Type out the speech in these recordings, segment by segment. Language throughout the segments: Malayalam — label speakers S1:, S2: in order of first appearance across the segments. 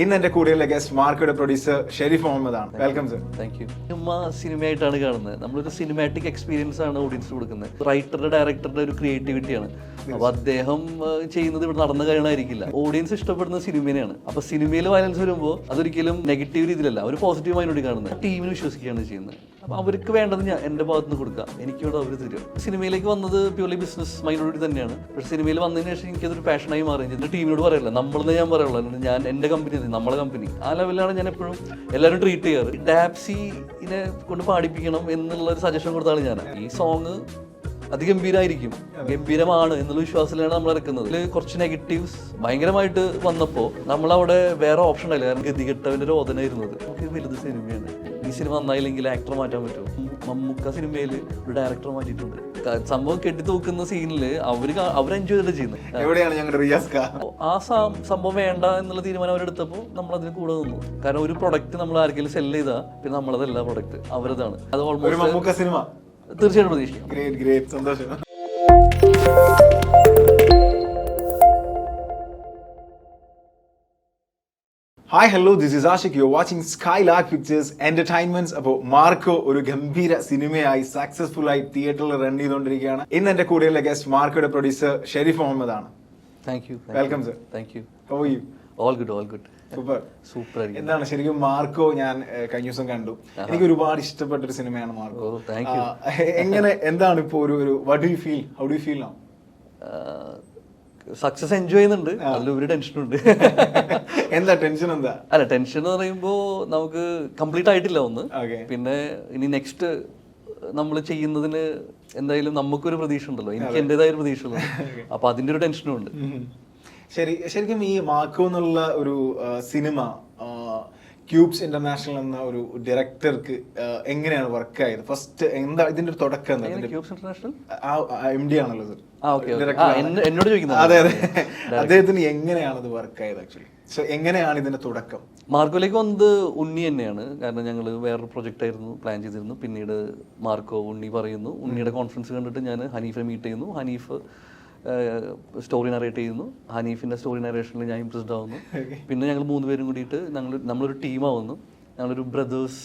S1: ഇന്ന് എന്റെ കൂടെയുള്ള ഗസ്റ്റ് മാർക്കയുടെ പ്രൊഡ്യൂസർ ഷെരീഫ് മുഹമ്മദ് ആണ്. Welcome sir
S2: thank you cinema സിനിമയായിട്ടാണ് കാണുന്നത്. നമ്മളൊരു സിനിമാറ്റിക് എക്സ്പീരിയൻസ് ആണ് ഓഡിയൻസ് കൊടുക്കുന്നത്. റൈറ്ററുടെ ഡയറക്ടറുടെ ഒരു ക്രിയേറ്റിവിറ്റിയാണ് അപ്പൊ അദ്ദേഹം ചെയ്യുന്നത് ഇവിടെ നടന്ന കാര്യങ്ങളായിരിക്കില്ല ഓഡിയൻസ് ഇഷ്ടപ്പെടുന്ന സിനിമയാണ് അപ്പൊ സിനിമയിൽ വയലൻസ് വരുമ്പോൾ അതൊരിക്കലും നെഗറ്റീവ് രീതിയിലല്ല അവർ പോസിറ്റീവ് മൈൻഡോടി കാണുന്നത്. ടീമിന് വിശ്വസിക്കുകയാണ് ചെയ്യുന്നത്. അപ്പൊ അവർക്ക് വേണ്ടത് ഞാൻ എന്റെ ഭാഗത്ത് നിന്ന് കൊടുക്കാം. എനിക്ക് ഇവിടെ അവർ തരും. സിനിമയിലേക്ക് വന്നത് പ്യൂർലി ബിസിനസ് മൈൻഡോടി തന്നെയാണ്. പക്ഷെ സിനിമയിൽ വന്നതിന് ശേഷം എനിക്കതൊരു പാഷനായി മാറി എന്റെ ടീമിനോട് പറയില്ല. നമ്മളെന്ന് ഞാൻ പറയുള്ളൂ. ഞാൻ എന്റെ കമ്പനി നമ്മളെ കമ്പനി ആ ലെവലിലാണ് ഞാൻ എപ്പോഴും എല്ലാവരും ട്രീറ്റ് ചെയ്യാറ്. ഡാപ്സിനെ കൊണ്ട് പാടിപ്പിക്കണം എന്നുള്ള ഒരു സജഷൻ കൊടുത്താണ് ഞാൻ. ഈ സോങ് അതിഗംഭീരമായിരിക്കും ഗംഭീരമാണ് എന്നുള്ള വിശ്വാസത്തിലാണ് നമ്മൾ ഇറക്കുന്നത്. ഇതിൽ കുറച്ച് നെഗറ്റീവ്സ് ഭയങ്കരമായിട്ട് വന്നപ്പോൾ നമ്മളവിടെ വേറെ ഓപ്ഷൻ ആയില്ല കാരണം ഗതികെട്ടവന്റെ ഓതനായിരുന്നത് നമുക്ക് വലുത് സിനിമയാണ്. ഈ സിനിമ നന്നായില്ലെങ്കിൽ ആക്ടർ മാറ്റാൻ പറ്റും മമ്മൂക്ക സിനിമയിൽ ഒരു ഡയറക്ടർ മാറ്റിയിട്ടുണ്ട്. സംഭവം കെട്ടി തൂക്കുന്ന സീനിൽ അവർ അവർ എൻജോയ് ചെയ്തിട്ട് ചെയ്യുന്നത്
S1: എവിടെയാണ് ഞങ്ങളുടെ റിയാസ്
S2: ആ സംഭവം വേണ്ട എന്നുള്ള തീരുമാനം അവരെടുത്തപ്പോൾ നമ്മൾ അതിന് കൂടെ നിന്നു. കാരണം ഒരു പ്രൊഡക്റ്റ് നമ്മൾ ആർക്കെങ്കിലും സെൽ ചെയ്താൽ പിന്നെ നമ്മളതല്ല പ്രൊഡക്റ്റ് അവരതാണ്. അത് ഓൾമോസ്റ്റ്
S1: സിനിമ
S2: തീർച്ചയായിട്ടും പ്രതീക്ഷിക്കാം.
S1: ഗ്രേറ്റ് ഗ്രേറ്റ് സന്തോഷം. Hi hello this is Ashiq you watching Skylark pictures entertainments അപ്പോൾ മാർക്കോ ഒരു ഗംഭീര സിനിമയായി സക്സസ്ഫുൾ ആയി തിയേറ്ററിൽ റൺ ചെയ്തുകൊണ്ടിരിക്കുകയാണ്. ഇന്ന് എന്റെ കൂടെയുള്ള ഗസ്റ്റ് മാർക്കോയുടെ പ്രൊഡ്യൂസർ ഷെരീഫ് മുഹമ്മദ് ആണ്
S2: thank you
S1: Welcome, sir.
S2: Thank you
S1: How you?
S2: All good all good
S1: super
S2: super
S1: എന്താണ് ശരിക്കും മാർക്കോ ഞാൻ കഴിഞ്ഞ ദിവസം കണ്ടു. എനിക്ക് ഒരുപാട് ഇഷ്ടപ്പെട്ട ഒരു സിനിമയാണ് മാർക്കോ.
S2: Oh,
S1: എങ്ങനെ എന്താണ് ഇപ്പോൾ ഒരു ഒരു what you feel how do feel now
S2: success enjoy ചെയ്യുന്നുണ്ട്. അതിലൊരു ടെൻഷനുണ്ട്
S1: എന്താ ടെൻഷൻ എന്താ?
S2: അല്ല ടെൻഷൻ എന്ന് പറയുമ്പോൾ നമുക്ക് കംപ്ലീറ്റ് ആയിട്ടില്ല ഒന്ന്. പിന്നെ ഇനി നെക്സ്റ്റ് നമ്മൾ ചെയ്യുന്നതിന് എന്തായാലും നമുക്കൊരു പ്രതീക്ഷ ഉണ്ടല്ലോ. എനിക്ക് എന്റെതായ ഒരു പ്രതീക്ഷ ഉള്ളു. അപ്പൊ അതിന്റെ ഒരു ടെൻഷനും ഉണ്ട്.
S1: ശരി ശരിക്കും ഈ മാക്കോ എന്നുള്ള ഒരു സിനിമ ക്യൂബ്സ് ഇന്റർനാഷണൽ എന്ന ഒരു ഡയറക്ടർക്ക് എങ്ങനെയാണ് വർക്ക് ആയത്? ഫസ്റ്റ് എന്താ ഇതിന്റെ ഒരു തുടക്കം എന്താ എം ഡി ആണല്ലോ സർ
S2: എന്നോട് ചോദിക്കുന്നത്.
S1: അതെ അതെ. അദ്ദേഹത്തിന് എങ്ങനെയാണ് ഇത് വർക്ക് ആയത് ആക്ച്വലി സോ എങ്ങനെയാണ് ഇതിന്റെ തുടക്കം?
S2: മാർക്കോയിലേക്ക് വന്നത് ഉണ്ണി തന്നെയാണ്. കാരണം ഞങ്ങൾ വേറൊരു പ്രൊജക്റ്റ് ആയിരുന്നു പ്ലാൻ ചെയ്തിരുന്നു. പിന്നീട് മാർക്കോ ഉണ്ണി പറയുന്നു. ഉണ്ണിയുടെ കോൺഫറൻസ് കണ്ടിട്ട് ഞാൻ ഹനീഫെ മീറ്റ് ചെയ്യുന്നു. ഹനീഫ് സ്റ്റോറി നറേറ്റ് ചെയ്യുന്നു. ഹനീഫിന്റെ സ്റ്റോറി നറേഷനിൽ ഞാൻ ഇംപ്രസ്ഡ് ആവുന്നു. പിന്നെ ഞങ്ങൾ മൂന്ന് പേരും കൂടിയിട്ട് ഞങ്ങൾ നമ്മളൊരു ടീമാവുന്നു ഞങ്ങളൊരു ബ്രദേഴ്സ്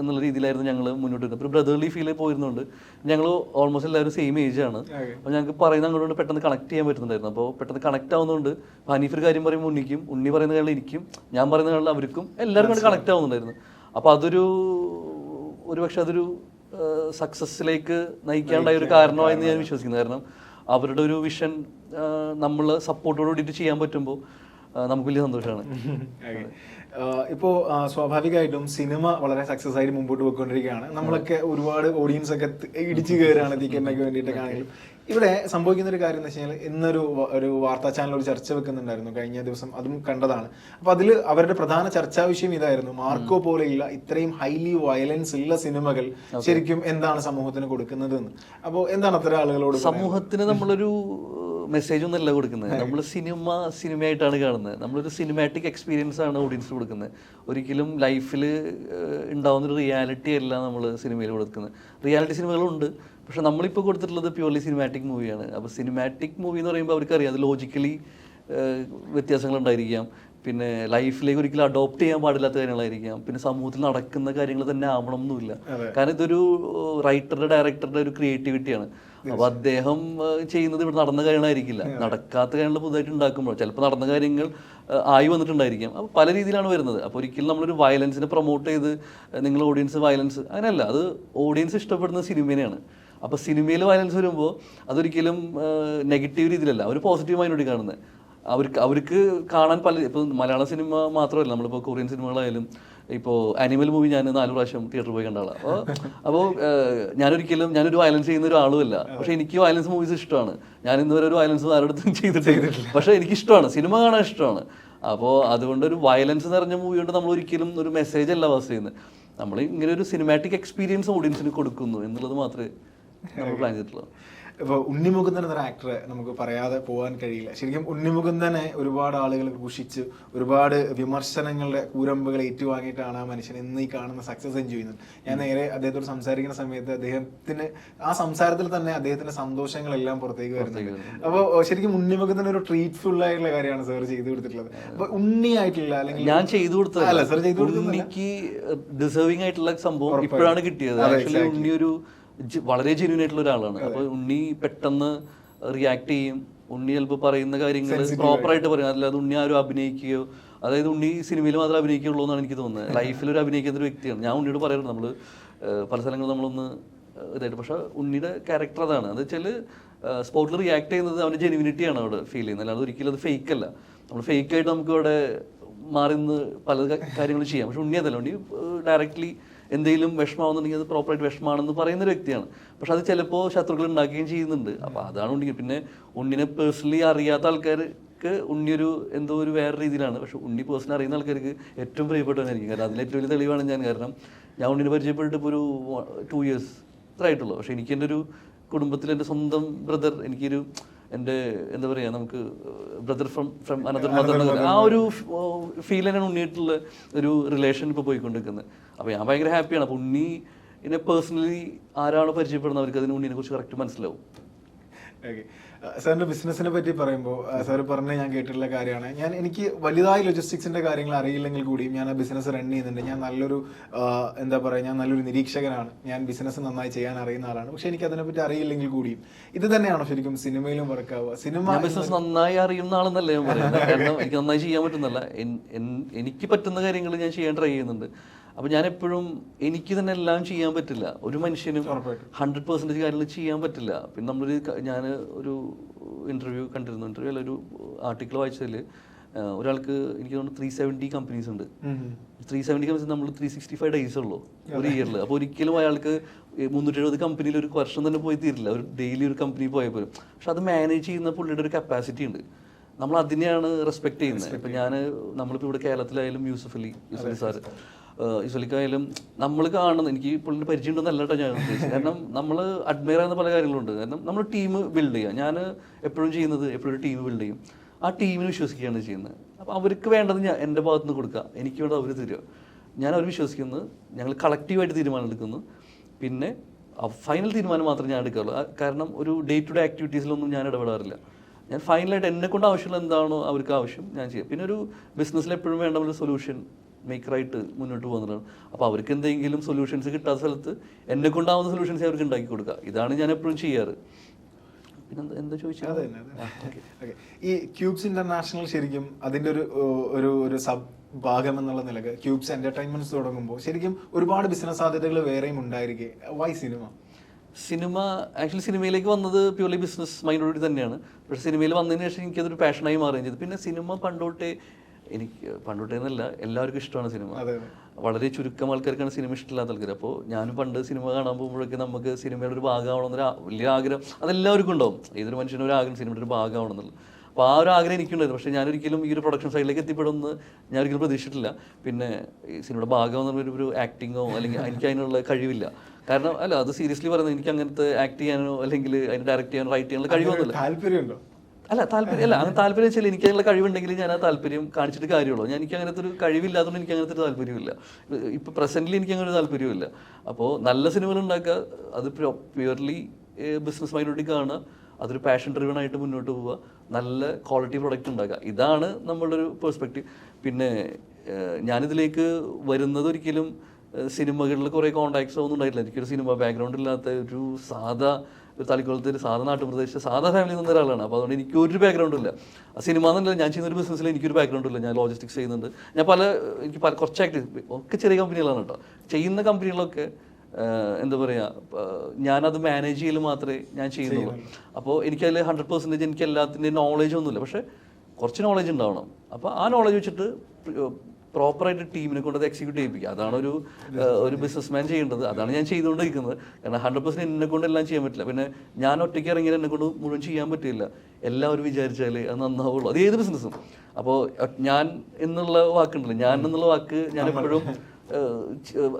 S2: എന്നുള്ള രീതിയിലായിരുന്നു ഞങ്ങൾ മുന്നോട്ട് വരുന്നത്. ഒരു ബ്രദർലി ഫീൽ പോയിരുന്നുണ്ട് ഞങ്ങൾ ഓൾമോസ്റ്റ് എല്ലാവരും സെയിം ഏജ് ആണ്. അപ്പോൾ ഞങ്ങൾക്ക് പറയുന്ന അങ്ങോട്ട് പെട്ടെന്ന് കണക്ട് ചെയ്യാൻ പറ്റുന്നുണ്ടായിരുന്നു. അപ്പോൾ പെട്ടെന്ന് കണക്ട് ആവുന്നതുകൊണ്ട് ഹനീഫ് ഒരു കാര്യം പറയുമ്പോൾ ഉണ്ണിക്കും ഉണ്ണി പറയുന്ന കാര്യം എനിക്കും ഞാൻ പറയുന്ന കാര്യം അവർക്കും. എല്ലാവരും കൂടെ കണക്ട് ആവുന്നുണ്ടായിരുന്നു. അപ്പോൾ അതൊരു ഒരു പക്ഷെ അതൊരു സക്സസ്സിലേക്ക് നയിക്കാണ്ടായ ഒരു കാരണമായെന്ന് ഞാൻ വിശ്വസിക്കുന്നു. കാരണം അവരുടെ ഒരു വിഷൻ നമ്മൾ സപ്പോർട്ടോട് കൂടിയിട്ട് ചെയ്യാൻ പറ്റുമ്പോൾ നമുക്ക് വലിയ സന്തോഷമാണ്
S1: ഇപ്പോൾ ഇപ്പോ സ്വാഭാവികമായിട്ടും സിനിമ വളരെ സക്സസ് ആയിട്ട് മുമ്പോട്ട് പോയിക്കൊണ്ടിരിക്കുകയാണ്. നമ്മളൊക്കെ ഒരുപാട് ഓഡിയൻസ് ഒക്കെ ഇടിച്ചു കയറുകയാണ് ടിക്കറ്റിനൊക്കെ വേണ്ടിയിട്ടൊക്കെ ആണെങ്കിലും. ഇവിടെ സംഭവിക്കുന്ന ഒരു കാര്യം എന്ന് വെച്ച് കഴിഞ്ഞാൽ ഇന്നൊരു ഒരു വാർത്താ ചാനൽ ഒരു ചർച്ച വെക്കുന്നുണ്ടായിരുന്നു കഴിഞ്ഞ ദിവസം. അതും കണ്ടതാണ്. അപ്പൊ അതിൽ അവരുടെ പ്രധാന ചർച്ചാ വിഷയം ഇതായിരുന്നു. മാർക്കോ പോലെയുള്ള ഇത്രയും ഹൈലി വയലൻസ് ഉള്ള സിനിമകൾ ശരിക്കും എന്താണ് സമൂഹത്തിന് കൊടുക്കുന്നത് എന്ന്. അപ്പോൾ എന്താണ് അത്ര ആളുകളോട്?
S2: സമൂഹത്തിന് നമ്മളൊരു മെസ്സേജ് ഒന്നല്ല കൊടുക്കുന്നത്. നമ്മൾ സിനിമ സിനിമയായിട്ടാണ് കാണുന്നത്. നമ്മളൊരു സിനിമാറ്റിക് എക്സ്പീരിയൻസ് ആണ് ഓഡിയൻസ് കൊടുക്കുന്നത്. ഒരിക്കലും ലൈഫിൽ ഉണ്ടാവുന്ന ഒരു റിയാലിറ്റി അല്ല നമ്മൾ സിനിമയിൽ കൊടുക്കുന്നത്. റിയാലിറ്റി സിനിമകളുണ്ട് പക്ഷെ നമ്മളിപ്പോൾ കൊടുത്തിട്ടുള്ളത് പ്യുവർലി സിനിമാറ്റിക് മൂവിയാണ് അപ്പോൾ സിനിമാറ്റിക് മൂവി എന്ന് പറയുമ്പോൾ അവർക്കറിയാം അത് ലോജിക്കലി വ്യത്യാസങ്ങൾ ഉണ്ടായിരിക്കാം പിന്നെ ലൈഫിലേക്ക് ഒരിക്കലും അഡോപ്റ്റ് ചെയ്യാൻ പാടില്ലാത്ത കാര്യങ്ങളായിരിക്കാം. പിന്നെ സമൂഹത്തിൽ നടക്കുന്ന കാര്യങ്ങൾ തന്നെ ആവണം എന്നുമില്ല കാരണം ഇതൊരു റൈറ്ററുടെ ഡയറക്ടറുടെ ഒരു ക്രിയേറ്റിവിറ്റിയാണ് അപ്പൊ അദ്ദേഹം ചെയ്യുന്നത് ഇവിടെ നടന്ന കാര്യങ്ങളായിരിക്കില്ല. നടക്കാത്ത കാര്യങ്ങൾ പുതുതായിട്ട് ഉണ്ടാക്കുമ്പോൾ ചിലപ്പോൾ നടന്ന കാര്യങ്ങൾ ആയി വന്നിട്ടുണ്ടായിരിക്കാം. അപ്പോൾ പല രീതിയിലാണ് വരുന്നത്. അപ്പോൾ ഒരിക്കലും നമ്മളൊരു വയലൻസിനെ പ്രൊമോട്ട് ചെയ്ത് നിങ്ങൾ ഓഡിയൻസ് വയലൻസ് അങ്ങനെയല്ല അത് ഓഡിയൻസ് ഇഷ്ടപ്പെടുന്ന സിനിമേനെയാണ് അപ്പോൾ സിനിമയിൽ വയലൻസ് വരുമ്പോൾ അതൊരിക്കലും നെഗറ്റീവ് രീതിയിലല്ല. അവർ പോസിറ്റീവ് മൈൻഡോടി കാണുന്നത് അവർക്ക് അവർക്ക് കാണാൻ പല ഇപ്പോൾ മലയാള സിനിമ മാത്രമല്ല നമ്മളിപ്പോൾ കൊറിയൻ സിനിമകളായാലും ഇപ്പോൾ ആനിമൽ മൂവി ഞാൻ നാല് പ്രാവശ്യം തിയേറ്ററിൽ പോയി കണ്ട ആളാണ് അപ്പോൾ അപ്പോൾ ഞാനൊരിക്കലും ഞാനൊരു വയലൻസ് ചെയ്യുന്ന ഒരാളുമല്ല പക്ഷേ എനിക്ക് വയലൻസ് മൂവീസ് ഇഷ്ടമാണ്. ഞാൻ ഇന്നുവരെ ഒരു വയലൻസ് ആരോടത്തും ചെയ്തിട്ടില്ല. പക്ഷേ എനിക്ക് ഇഷ്ടമാണ് സിനിമ കാണാൻ ഇഷ്ടമാണ്. അപ്പോൾ അതുകൊണ്ട് ഒരു വയലൻസ് നിറഞ്ഞ മൂവി കൊണ്ട് നമ്മൾ ഒരിക്കലും ഒരു മെസ്സേജ് അല്ല പാസ് ചെയ്യുന്നത് നമ്മൾ ഇങ്ങനെ ഒരു സിനിമാറ്റിക് എക്സ്പീരിയൻസ് ഓഡിയൻസിന് കൊടുക്കുന്നു എന്നുള്ളത് മാത്രമേ നമ്മൾ പ്ലാൻ ചെയ്തിട്ടുള്ളത്
S1: ഇപ്പോൾ ഉണ്ണിമുകുന്ദൻ എന്നൊരു ആക്ടറെ നമുക്ക് പറയാതെ പോകാൻ കഴിയില്ല. ശരിക്കും ഉണ്ണിമുകുന്ദനെ ഒരുപാട് ആളുകൾ ഘോഷിച്ച് ഒരുപാട് വിമർശനങ്ങളുടെ കൂരമ്പുകൾ ഏറ്റുവാങ്ങിയിട്ടാണ് ആ മനുഷ്യൻ ഇന്ന് ഈ കാണുന്ന സക്സസ് എൻജോയ് ചെയ്യുന്നത്. ഞാൻ നേരെ അദ്ദേഹത്തോട് സംസാരിക്കുന്ന സമയത്ത് അദ്ദേഹത്തിന് ആ സംസാരത്തിൽ തന്നെ അദ്ദേഹത്തിന്റെ സന്തോഷങ്ങളെല്ലാം പുറത്തേക്ക് വരുന്നുണ്ട്. അപ്പോൾ ശരിക്കും ഉണ്ണിമുകുന്ദൻ ഒരു ട്രീറ്റ്ഫുൾ ആയിട്ടുള്ള കാര്യമാണ് സാർ ചെയ്തു കൊടുത്തിട്ടുള്ളത്. അപ്പൊ ഉണ്ണിയായിട്ടില്ല അല്ലെങ്കിൽ
S2: ഞാൻ ചെയ്തു കൊടുത്തത്
S1: അല്ല സാർ ചെയ്തു കൊടുത്തത്
S2: ഉണ്ണിക്ക് ഡിസേർവിംഗ് ആയിട്ടുള്ള സംഭവം. ഇപ്പോഴാണ് കിട്ടിയത്. ആക്ച്വലി ഉണ്ണി ഒരു വളരെ ജെന്യൂൻ ആയിട്ടുള്ള ഒരാളാണ്. അപ്പൊ ഉണ്ണി പെട്ടെന്ന് റിയാക്ട് ചെയ്യും. ഉണ്ണി ചിലപ്പോൾ പറയുന്ന കാര്യങ്ങൾ ആയിട്ട്. പറയും. അല്ലാതെ ഉണ്ണി ആരും അഭിനയിക്കുകയോ അതായത് ഉണ്ണി സിനിമയിൽ മാത്രമേ അഭിനയിക്കുള്ളൂ എന്നാണ് എനിക്ക് തോന്നുന്നത്. ലൈഫിൽ ഒരു അഭിനയിക്കുന്ന ഒരു വ്യക്തിയാണ്. ഞാൻ ഉണ്ണിയോട് പറയാറുണ്ട് നമ്മൾ പല സ്ഥലങ്ങളിൽ നമ്മളൊന്ന് ഇതായിട്ട്. പക്ഷെ ഉണ്ണിയുടെ ക്യാരക്ടർ അതാണ്. എന്ന് വെച്ചാൽ സ്പോട്ടിൽ റിയാക്ട് ചെയ്യുന്നത് അവന്റെ ജെനുവിനിറ്റിയാണ് അവിടെ ഫീൽ ചെയ്യുന്നത്. അല്ലാതെ ഒരിക്കലും അത് ഫേക്ക് അല്ല. നമ്മൾ ഫേക്ക് ആയിട്ട് നമുക്ക് ഇവിടെ മാറി നിന്ന് പല കാര്യങ്ങളും ചെയ്യാം. പക്ഷെ ഉണ്ണി അതല്ല. ഉണ്ണി ഡയറക്റ്റ്ലി എന്തെങ്കിലും വിഷമാവുന്നുണ്ടെങ്കിൽ അത് പ്രോപ്പറായിട്ട് വിഷമാണെന്ന് പറയുന്ന ഒരു വ്യക്തിയാണ്. പക്ഷെ അത് ചിലപ്പോൾ ശത്രുക്കൾ ഉണ്ടാക്കുകയും ചെയ്യുന്നുണ്ട്. അപ്പോൾ അതാണ് ഉണ്ണി പിന്നെ ഉണ്ണിനെ പേഴ്സണലി അറിയാത്ത ആൾക്കാർക്ക് ഉണ്ണി ഒരു എന്തോ ഒരു വേറെ രീതിയിലാണ്. പക്ഷെ ഉണ്ണി പേഴ്സണലി അറിയുന്ന ആൾക്കാർക്ക് ഏറ്റവും പ്രിയപ്പെട്ടവനായിരിക്കും. കാരണം അതിൽ ഏറ്റവും വലിയ തെളിവാണ് ഞാൻ. കാരണം ഞാൻ ഉണ്ണിനെ പരിചയപ്പെട്ടിട്ട് ഇപ്പോൾ ഒരു ടു ഇയേഴ്സ് ഇത്ര ആയിട്ടുള്ളൂ. പക്ഷെ എനിക്ക് എന്റെ ഒരു കുടുംബത്തിൽ എന്റെ സ്വന്തം ബ്രദർ എനിക്കൊരു എന്റെ എന്താ പറയുക നമുക്ക് brother from from another mother ആ ഒരു ഫീൽ തന്നെയാണ് ഉണ്ണിയായിട്ടുള്ള ഒരു റിലേഷൻ ഇപ്പോൾ പോയിക്കൊണ്ടിരിക്കുന്നത്. അപ്പോൾ ഞാൻ ഭയങ്കര ഹാപ്പിയാണ് അപ്പോൾ ഉണ്ണി എന്നെ പേഴ്സണലി ആരാണോ പരിചയപ്പെടുന്നത് അവർക്ക് അതിന് ഉണ്ണിനെ കുറിച്ച് കറക്റ്റ് മനസ്സിലാവും.
S1: ഓക്കെ സാറിന്റെ ബിസിനസിനെ പറ്റി പറയുമ്പോൾ സാർ പറഞ്ഞ ഞാൻ കേട്ടിട്ടുള്ള കാര്യമാണ്. ഞാൻ എനിക്ക് വലുതായി ലോജിസ്റ്റിക്സിന്റെ കാര്യങ്ങൾ അറിയില്ലെങ്കിൽ കൂടിയും ഞാൻ ആ ബിസിനസ് റൺ ചെയ്യുന്നുണ്ട്. ഞാൻ നല്ലൊരു എന്താ പറയുക ഞാൻ നല്ലൊരു നിരീക്ഷകനാണ്. ഞാൻ ബിസിനസ് നന്നായി ചെയ്യാൻ അറിയുന്ന ആളാണ്. പക്ഷെ എനിക്ക് അതിനെപ്പറ്റി അറിയില്ലെങ്കിൽ കൂടിയും. ഇത് തന്നെയാണോ ശരിക്കും സിനിമയിലും വർക്ക് ആവുക?
S2: സിനിമ ബിസിനസ് നന്നായി അറിയുന്ന ആളെന്നല്ല ഞാൻ പറയുന്നത് കാരണം എനിക്ക് നന്നായി ചെയ്യാൻ പറ്റുന്നല്ല എനിക്ക് പറ്റുന്ന കാര്യങ്ങൾ ഞാൻ ചെയ്യാൻ ട്രൈ ചെയ്യുന്നുണ്ട്. അപ്പൊ ഞാൻ എപ്പോഴും എനിക്ക് തന്നെ എല്ലാം ചെയ്യാൻ പറ്റില്ല. ഒരു മനുഷ്യനും. ഹൺഡ്രഡ് പെർസെന്റേജ് കാര്യങ്ങൾ ചെയ്യാൻ പറ്റില്ല. പിന്നെ നമ്മളൊരു ഞാൻ ഒരു ഇന്റർവ്യൂ കണ്ടിരുന്നു. ഇന്റർവ്യൂ അല്ല ഒരു ആർട്ടിക്കിൾ വായിച്ചതിൽ ഒരാൾക്ക് എനിക്ക് തോന്നുന്നു ത്രീ സെവന്റി കമ്പനീസ് ഉണ്ട്. ത്രീ സെവന്റി കമ്പനീസ് നമ്മൾ ത്രീ സിക്സ്റ്റി ഫൈവ് ഡേയ്സ് ഉള്ളൂ ഒരു ഇയറിൽ അപ്പോൾ ഒരിക്കലും അയാൾക്ക് മുന്നൂറ്റി എഴുപത് കമ്പനിയിൽ ഒരു വർഷം തന്നെ പോയി തീരില്ല. ഒരു ഡെയിലി ഒരു കമ്പനി പോയാൽ പോലും. പക്ഷെ അത് മാനേജ് ചെയ്യുന്ന പുള്ളിയുടെ ഒരു കപ്പാസിറ്റി ഉണ്ട്. നമ്മൾ അതിനെയാണ് റെസ്പെക്ട് ചെയ്യുന്നത്. ഇപ്പം ഞാൻ നമ്മളിപ്പോൾ ഇവിടെ കേരളത്തിലായാലും യൂസഫ് അലി യൂസഫ് അലി സാറ് യൂസലിക്കായാലും നമ്മൾ കാണുന്നത് എനിക്ക് പുള്ളിന്റെ പരിചയം ഉണ്ടെന്നല്ല കേട്ടോ ഞാൻ ഉദ്ദേശിച്ചത്. കാരണം നമ്മൾ അഡ്മയർ ആകുന്ന പല കാര്യങ്ങളുണ്ട്. കാരണം നമ്മൾ ടീം ബിൽഡ് ചെയ്യുക. ഞാൻ എപ്പോഴും ചെയ്യുന്നത് എപ്പോഴും ടീം ബിൽഡ് ചെയ്യും. ആ ടീമിന് വിശ്വസിക്കുകയാണ് ചെയ്യുന്നത്. അപ്പോൾ അവർക്ക് വേണ്ടത് ഞാൻ എന്റെ ഭാഗത്ത് നിന്ന് കൊടുക്കുക. എനിക്ക് വേണ്ടത് അവർ തരിക. ഞാൻ അവർ വിശ്വസിക്കുന്നത് ഞങ്ങൾ കളക്റ്റീവായിട്ട് തീരുമാനം എടുക്കുന്നു. പിന്നെ ഫൈനൽ തീരുമാനം മാത്രമേ ഞാൻ എടുക്കാറുള്ളൂ. കാരണം ഒരു ഡേ ടു ഡേ ആക്ടിവിറ്റീസിലൊന്നും ഞാൻ ഇടപെടാറില്ല. ഞാൻ ഫൈനലായിട്ട് എന്നെ കൊണ്ട് ആവശ്യമുള്ള എന്താണോ അവർക്ക് ആവശ്യം ഞാൻ ചെയ്യാം. പിന്നെ ഒരു ബിസിനസ്സിൽ എപ്പോഴും വേണ്ട ഒരു സൊല്യൂഷൻ മേക്കറായിട്ട് മുന്നോട്ട് പോകുന്നതാണ് അപ്പോൾ അവർക്ക് എന്തെങ്കിലും സൊല്യൂഷൻസ് കിട്ടാത്ത സ്ഥലത്ത് എന്നെ കൊണ്ടാവുന്ന സൊല്യൂഷൻസ് അവർക്ക് ഉണ്ടാക്കി കൊടുക്കുക. ഇതാണ് ഞാൻ എപ്പോഴും ചെയ്യാറ്. പിന്നെ എന്താ- ചോദിച്ചത്.
S1: ഈ ക്യൂബ്സ് ഇന്റർനാഷണൽ ശരിക്കും അതിന്റെ ഒരു ഒരു ഒരു സബ് ഭാഗം എന്നുള്ള നിലയ്ക്ക് ക്യൂബ്സ് എന്റർടൈൻമെന്റ്സ് തുടങ്ങുമ്പോൾ ശരിക്കും ഒരുപാട് ബിസിനസ് സാധ്യതകൾ വേറെയും ഉണ്ടായിരിക്കെ. വൈ സിനിമ
S2: സിനിമ ആക്ച്വലി സിനിമയിലേക്ക് വന്നത് പ്യൂർലി ബിസിനസ് മൈൻഡോടി തന്നെയാണ്. പക്ഷേ സിനിമയിൽ വന്നതിന് ശേഷം എനിക്കതൊരു പാഷനായി മാറുകയും ചെയ്തു. പിന്നെ സിനിമ പണ്ടോട്ടേ എനിക്ക് പണ്ടുട്ടേന്നല്ല എല്ലാവർക്കും ഇഷ്ടമാണ് സിനിമ. വളരെ ചുരുക്കം ആൾക്കാർക്കാണ് സിനിമ ഇഷ്ടമില്ലാത്ത ആൾക്കാർ അപ്പോൾ ഞാനും പണ്ട് സിനിമ കാണാൻ പോകുമ്പോഴൊക്കെ നമുക്ക് സിനിമയുടെ ഒരു ഭാഗമാവണമെന്നൊരു വലിയ ആഗ്രഹം അതെല്ലാവർക്കും ഉണ്ടാവും. ഏതൊരു മനുഷ്യനും ഒരു ആഗ്രഹം സിനിമയുടെ ഒരു ഭാഗമാവണമെന്നുള്ളത് അപ്പോൾ ആ ഒരു ആഗ്രഹം എനിക്കുണ്ടായിരുന്നു. പക്ഷേ ഞാനൊരിക്കലും ഈ ഒരു പ്രൊഡക്ഷൻ സൈഡിലേക്ക് എത്തിപ്പെടുമെന്ന് ഞാൻ ഒരിക്കലും പ്രതീക്ഷിച്ചിട്ടില്ല. പിന്നെ ഈ സിനിമയുടെ ഭാഗം എന്ന് പറഞ്ഞ ഒരു ആക്ടിങ്ങോ അല്ലെങ്കിൽ എനിക്ക് അതിനുള്ള കഴിവില്ല. കാരണം അല്ല അത് സീരിയസ്ലി പറയുന്നത് എനിക്ക് അങ്ങനത്തെ ആക്ട് ചെയ്യാനോ അല്ലെങ്കിൽ അതിന് ഡയറക്റ്റ് ചെയ്യാനോ റൈറ്റ് ചെയ്യാനുള്ള കഴിവൊന്നുമില്ല.
S1: താല്പര്യമുണ്ടോ?
S2: അല്ല താല്പര്യം അല്ല അങ്ങനെ താല്പര്യം വെച്ചാൽ എനിക്ക് അതിനുള്ള കഴിവുണ്ടെങ്കിൽ ഞാൻ ആ താല്പര്യം കാണിച്ചിട്ട് കാര്യമുള്ളൂ. ഞാൻ എനിക്ക് അങ്ങനത്തെ ഒരു കഴിവില്ലാത്തതുകൊണ്ട് എനിക്ക് അങ്ങനത്തെ ഒരു താല്പര്യമില്ല ഇപ്പൊ പ്രസന്റ്ലി എനിക്ക് അങ്ങനെ ഒരു താല്പര്യമില്ല അപ്പോൾ നല്ല സിനിമകൾ ഉണ്ടാക്കുക അത് പ്യുവർലി ബിസിനസ് മൈൻഡോട്ടി കാണുക അതൊരു പാഷൻ ഡ്രിവൺ ആയിട്ട് മുന്നോട്ട് പോവുക. നല്ല ക്വാളിറ്റി പ്രൊഡക്റ്റ് ഉണ്ടാക്കുക. ഇതാണ് നമ്മളുടെ ഒരു പെർസ്പെക്റ്റീവ് പിന്നെ ഞാനിതിലേക്ക് വരുന്നത് ഒരിക്കലും സിനിമകളിൽ കുറേ കോണ്ടാക്ട്സ് ഒന്നും ഉണ്ടായിട്ടില്ല. എനിക്കൊരു സിനിമ ബാക്ക്ഗ്രൗണ്ട് ഇല്ലാത്ത ഒരു സാധാ ഒരു തളിക്കുളത്തിൽ സാധാ നാട്ടുപ്രദേശത്ത് സാധാ ഫാമിലിയിൽ നിന്ന ഒരാളാണ്. അപ്പോൾ അതുകൊണ്ട് എനിക്ക് ഒരു ബാക്ക്ഗ്രൗണ്ട് ഇല്ല. ആ സിനിമ എന്നല്ല ഞാൻ ചെയ്യുന്ന ഒരു ബിസിനസ്സിൽ എനിക്കൊരു ബാക്ക്ഗ്രൗണ്ട് ഇല്ല. ഞാൻ ലോജിസ്റ്റിക്സ് ചെയ്യുന്നുണ്ട്. ഞാൻ പല എനിക്ക് പല കുറച്ച് ആക്ടിവിറ്റി ഒക്കെ ചെറിയ കമ്പനികളാണ് കേട്ടോ. ചെയ്യുന്ന കമ്പനികളൊക്കെ എന്താ പറയുക ഞാനത് മാനേജ് ചെയ്യൽ മാത്രമേ ഞാൻ ചെയ്യുന്നുള്ളൂ. അപ്പോൾ എനിക്കതിൽ ഹൺഡ്രഡ് പെർസെന്റേജ് എനിക്ക് എല്ലാത്തിന്റെ നോളേജ് ഒന്നുമില്ല. പക്ഷേ കുറച്ച് നോളേജ് ഉണ്ടാവണം. അപ്പോൾ ആ നോളേജ് വെച്ചിട്ട് പ്രോപ്പറായിട്ട് ടീമിനെ കൊണ്ട് അത് എക്സിക്യൂട്ട് ചെയ്യിപ്പിക്കുക. അതാണ് ഒരു ഒരു ബിസിനസ്മാൻ ചെയ്യേണ്ടത്. അതാണ് ഞാൻ ചെയ്തുകൊണ്ടിരിക്കുന്നത്. കാരണം ഹൺഡ്രഡ് പെർസെന്റ് എന്നെ കൊണ്ട് എല്ലാം ചെയ്യാൻ പറ്റില്ല. പിന്നെ ഞാൻ ഒറ്റയ്ക്ക് ഇറങ്ങിയാൽ എന്നെ കൊണ്ട് മുഴുവൻ ചെയ്യാൻ പറ്റില്ല. എല്ലാവരും വിചാരിച്ചാൽ അത് നന്നാവുള്ളൂ. അത് ഏത് ബിസിനസ്സും അപ്പോൾ ഞാൻ എന്നുള്ള വാക്കുണ്ടല്ലോ. ഞാൻ എന്നുള്ള വാക്ക് ഞാൻ എപ്പോഴും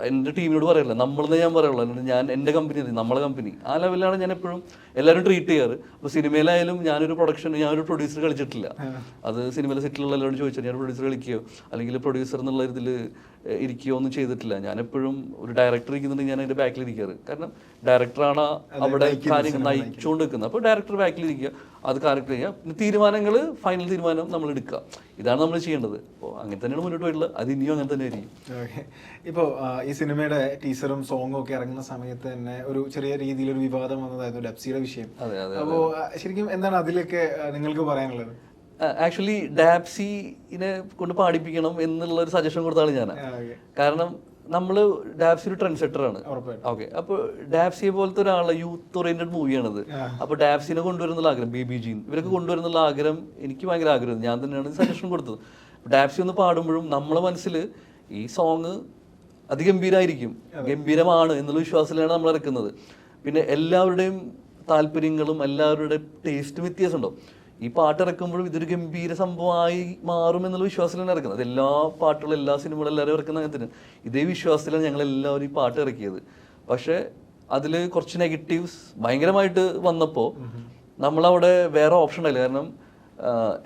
S2: എന്റെ ടീമിനോട് പറയില്ല നമ്മളെന്ന് ഞാൻ പറയുള്ളൂ. ഞാൻ എന്റെ കമ്പനി നമ്മളെ കമ്പനി ആ ലെവലിലാണ് ഞാൻ എപ്പോഴും എല്ലാവരും ട്രീറ്റ് ചെയ്യാറ്. അപ്പോൾ സിനിമയിലായാലും ഞാനൊരു പ്രൊഡക്ഷൻ ഞാനൊരു പ്രൊഡ്യൂസർ കളിച്ചിട്ടില്ല. അത് സിനിമയിലെ സെറ്റിലുള്ള എല്ലാവരോടും ചോദിച്ചാൽ ഞാൻ പ്രൊഡ്യൂസർ കളിക്കുകയോ അല്ലെങ്കിൽ പ്രൊഡ്യൂസർ എന്നുള്ള ഇതിൽ ഇരിക്കുകയോ ഒന്നും ചെയ്തിട്ടില്ല. ഞാനെപ്പോഴും ഒരു ഡയറക്ടർ ഇരിക്കുന്നുണ്ടെങ്കിൽ ഞാൻ അതിന്റെ ബാക്കിൽ ഇരിക്കാറ്. കാരണം ഡയറക്ടറാണ് അവിടെ കാര്യങ്ങൾ നയിച്ചുകൊണ്ട് നിൽക്കുന്നത് അപ്പോൾ ഡയറക്ടർ ബാക്കിൽ ഇരിക്കുക അത് കറക്റ്റ് ചെയ്യുക. പിന്നെ തീരുമാനങ്ങൾ ഫൈനൽ തീരുമാനം നമ്മൾ എടുക്കുക. ഇതാണ് നമ്മൾ ചെയ്യേണ്ടത്. അപ്പോൾ അങ്ങനെ തന്നെയാണ് മുന്നോട്ട് പോയിട്ടുള്ളത്. അത് ഇനിയും അങ്ങനെ തന്നെ ആയിരിക്കും.
S1: ഇപ്പോൾ ഈ സിനിമയുടെ ടീച്ചറും സോങ്ങും ഒക്കെ ഇറങ്ങുന്ന സമയത്ത് തന്നെ ഒരു ചെറിയ രീതിയിൽ ഒരു വിവാദം വന്നതായിരുന്നു ഡെപ്സിയുടെ വിഷയം.
S2: അതെ അതെ
S1: അപ്പോൾ ശരിക്കും എന്താണ് അതിലൊക്കെ നിങ്ങൾക്ക് പറയാനുള്ളത്?
S2: ആക്ച്വലി ഡാപ്സിനെ കൊണ്ട് പാടിപ്പിക്കണം എന്നുള്ള ഒരു സജഷൻ
S1: കൊടുത്താണ് ഞാൻ.
S2: കാരണം നമ്മൾ ഡാപ്സി ഒരു ട്രെൻഡ്
S1: ഉറപ്പായിട്ടും.
S2: ഓക്കെ അപ്പോൾ ഡാപ്സിയെ പോലത്തെ ഒരാളെ യൂത്ത് ഓറിയന്റഡ് മൂവിയാണത് അപ്പോൾ ഡാപ്സിനെ കൊണ്ടുവരുന്നുള്ള ആഗ്രഹം ബി ബി ജീൻ ഇവരൊക്കെ കൊണ്ടുവരുന്നുള്ള ആഗ്രഹം എനിക്ക് ഭയങ്കര ആഗ്രഹം. ഞാൻ തന്നെയാണ് സജഷൻ കൊടുത്തത്. ഡാപ്സി ഒന്ന് പാടുമ്പോഴും നമ്മളെ മനസ്സിൽ ഈ സോങ് അതിഗംഭീരമായിരിക്കും ഗംഭീരമാണ് എന്നുള്ള വിശ്വാസത്തിലാണ് നമ്മൾ ഇറക്കുന്നത്. പിന്നെ എല്ലാവരുടെയും താല്പര്യങ്ങളും എല്ലാവരുടെ ടേസ്റ്റും വ്യത്യാസമുണ്ടോ ഈ പാട്ട് ഇറക്കുമ്പോഴും ഇതൊരു ഗംഭീര സംഭവമായി മാറും എന്നുള്ള വിശ്വാസത്തിലാണ് ഇറക്കുന്നത്. എല്ലാ പാട്ടുകളും എല്ലാ സിനിമകളും എല്ലാവരും ഇറക്കുന്ന അങ്ങനെ തന്നെ. ഇതേ വിശ്വാസത്തിലാണ് ഞങ്ങൾ എല്ലാവരും ഈ പാട്ട് ഇറക്കിയത്. പക്ഷേ അതിൽ കുറച്ച് നെഗറ്റീവ്സ് ഭയങ്കരമായിട്ട് വന്നപ്പോൾ നമ്മളവിടെ വേറെ ഓപ്ഷൻ ഉണ്ടായില്ല. കാരണം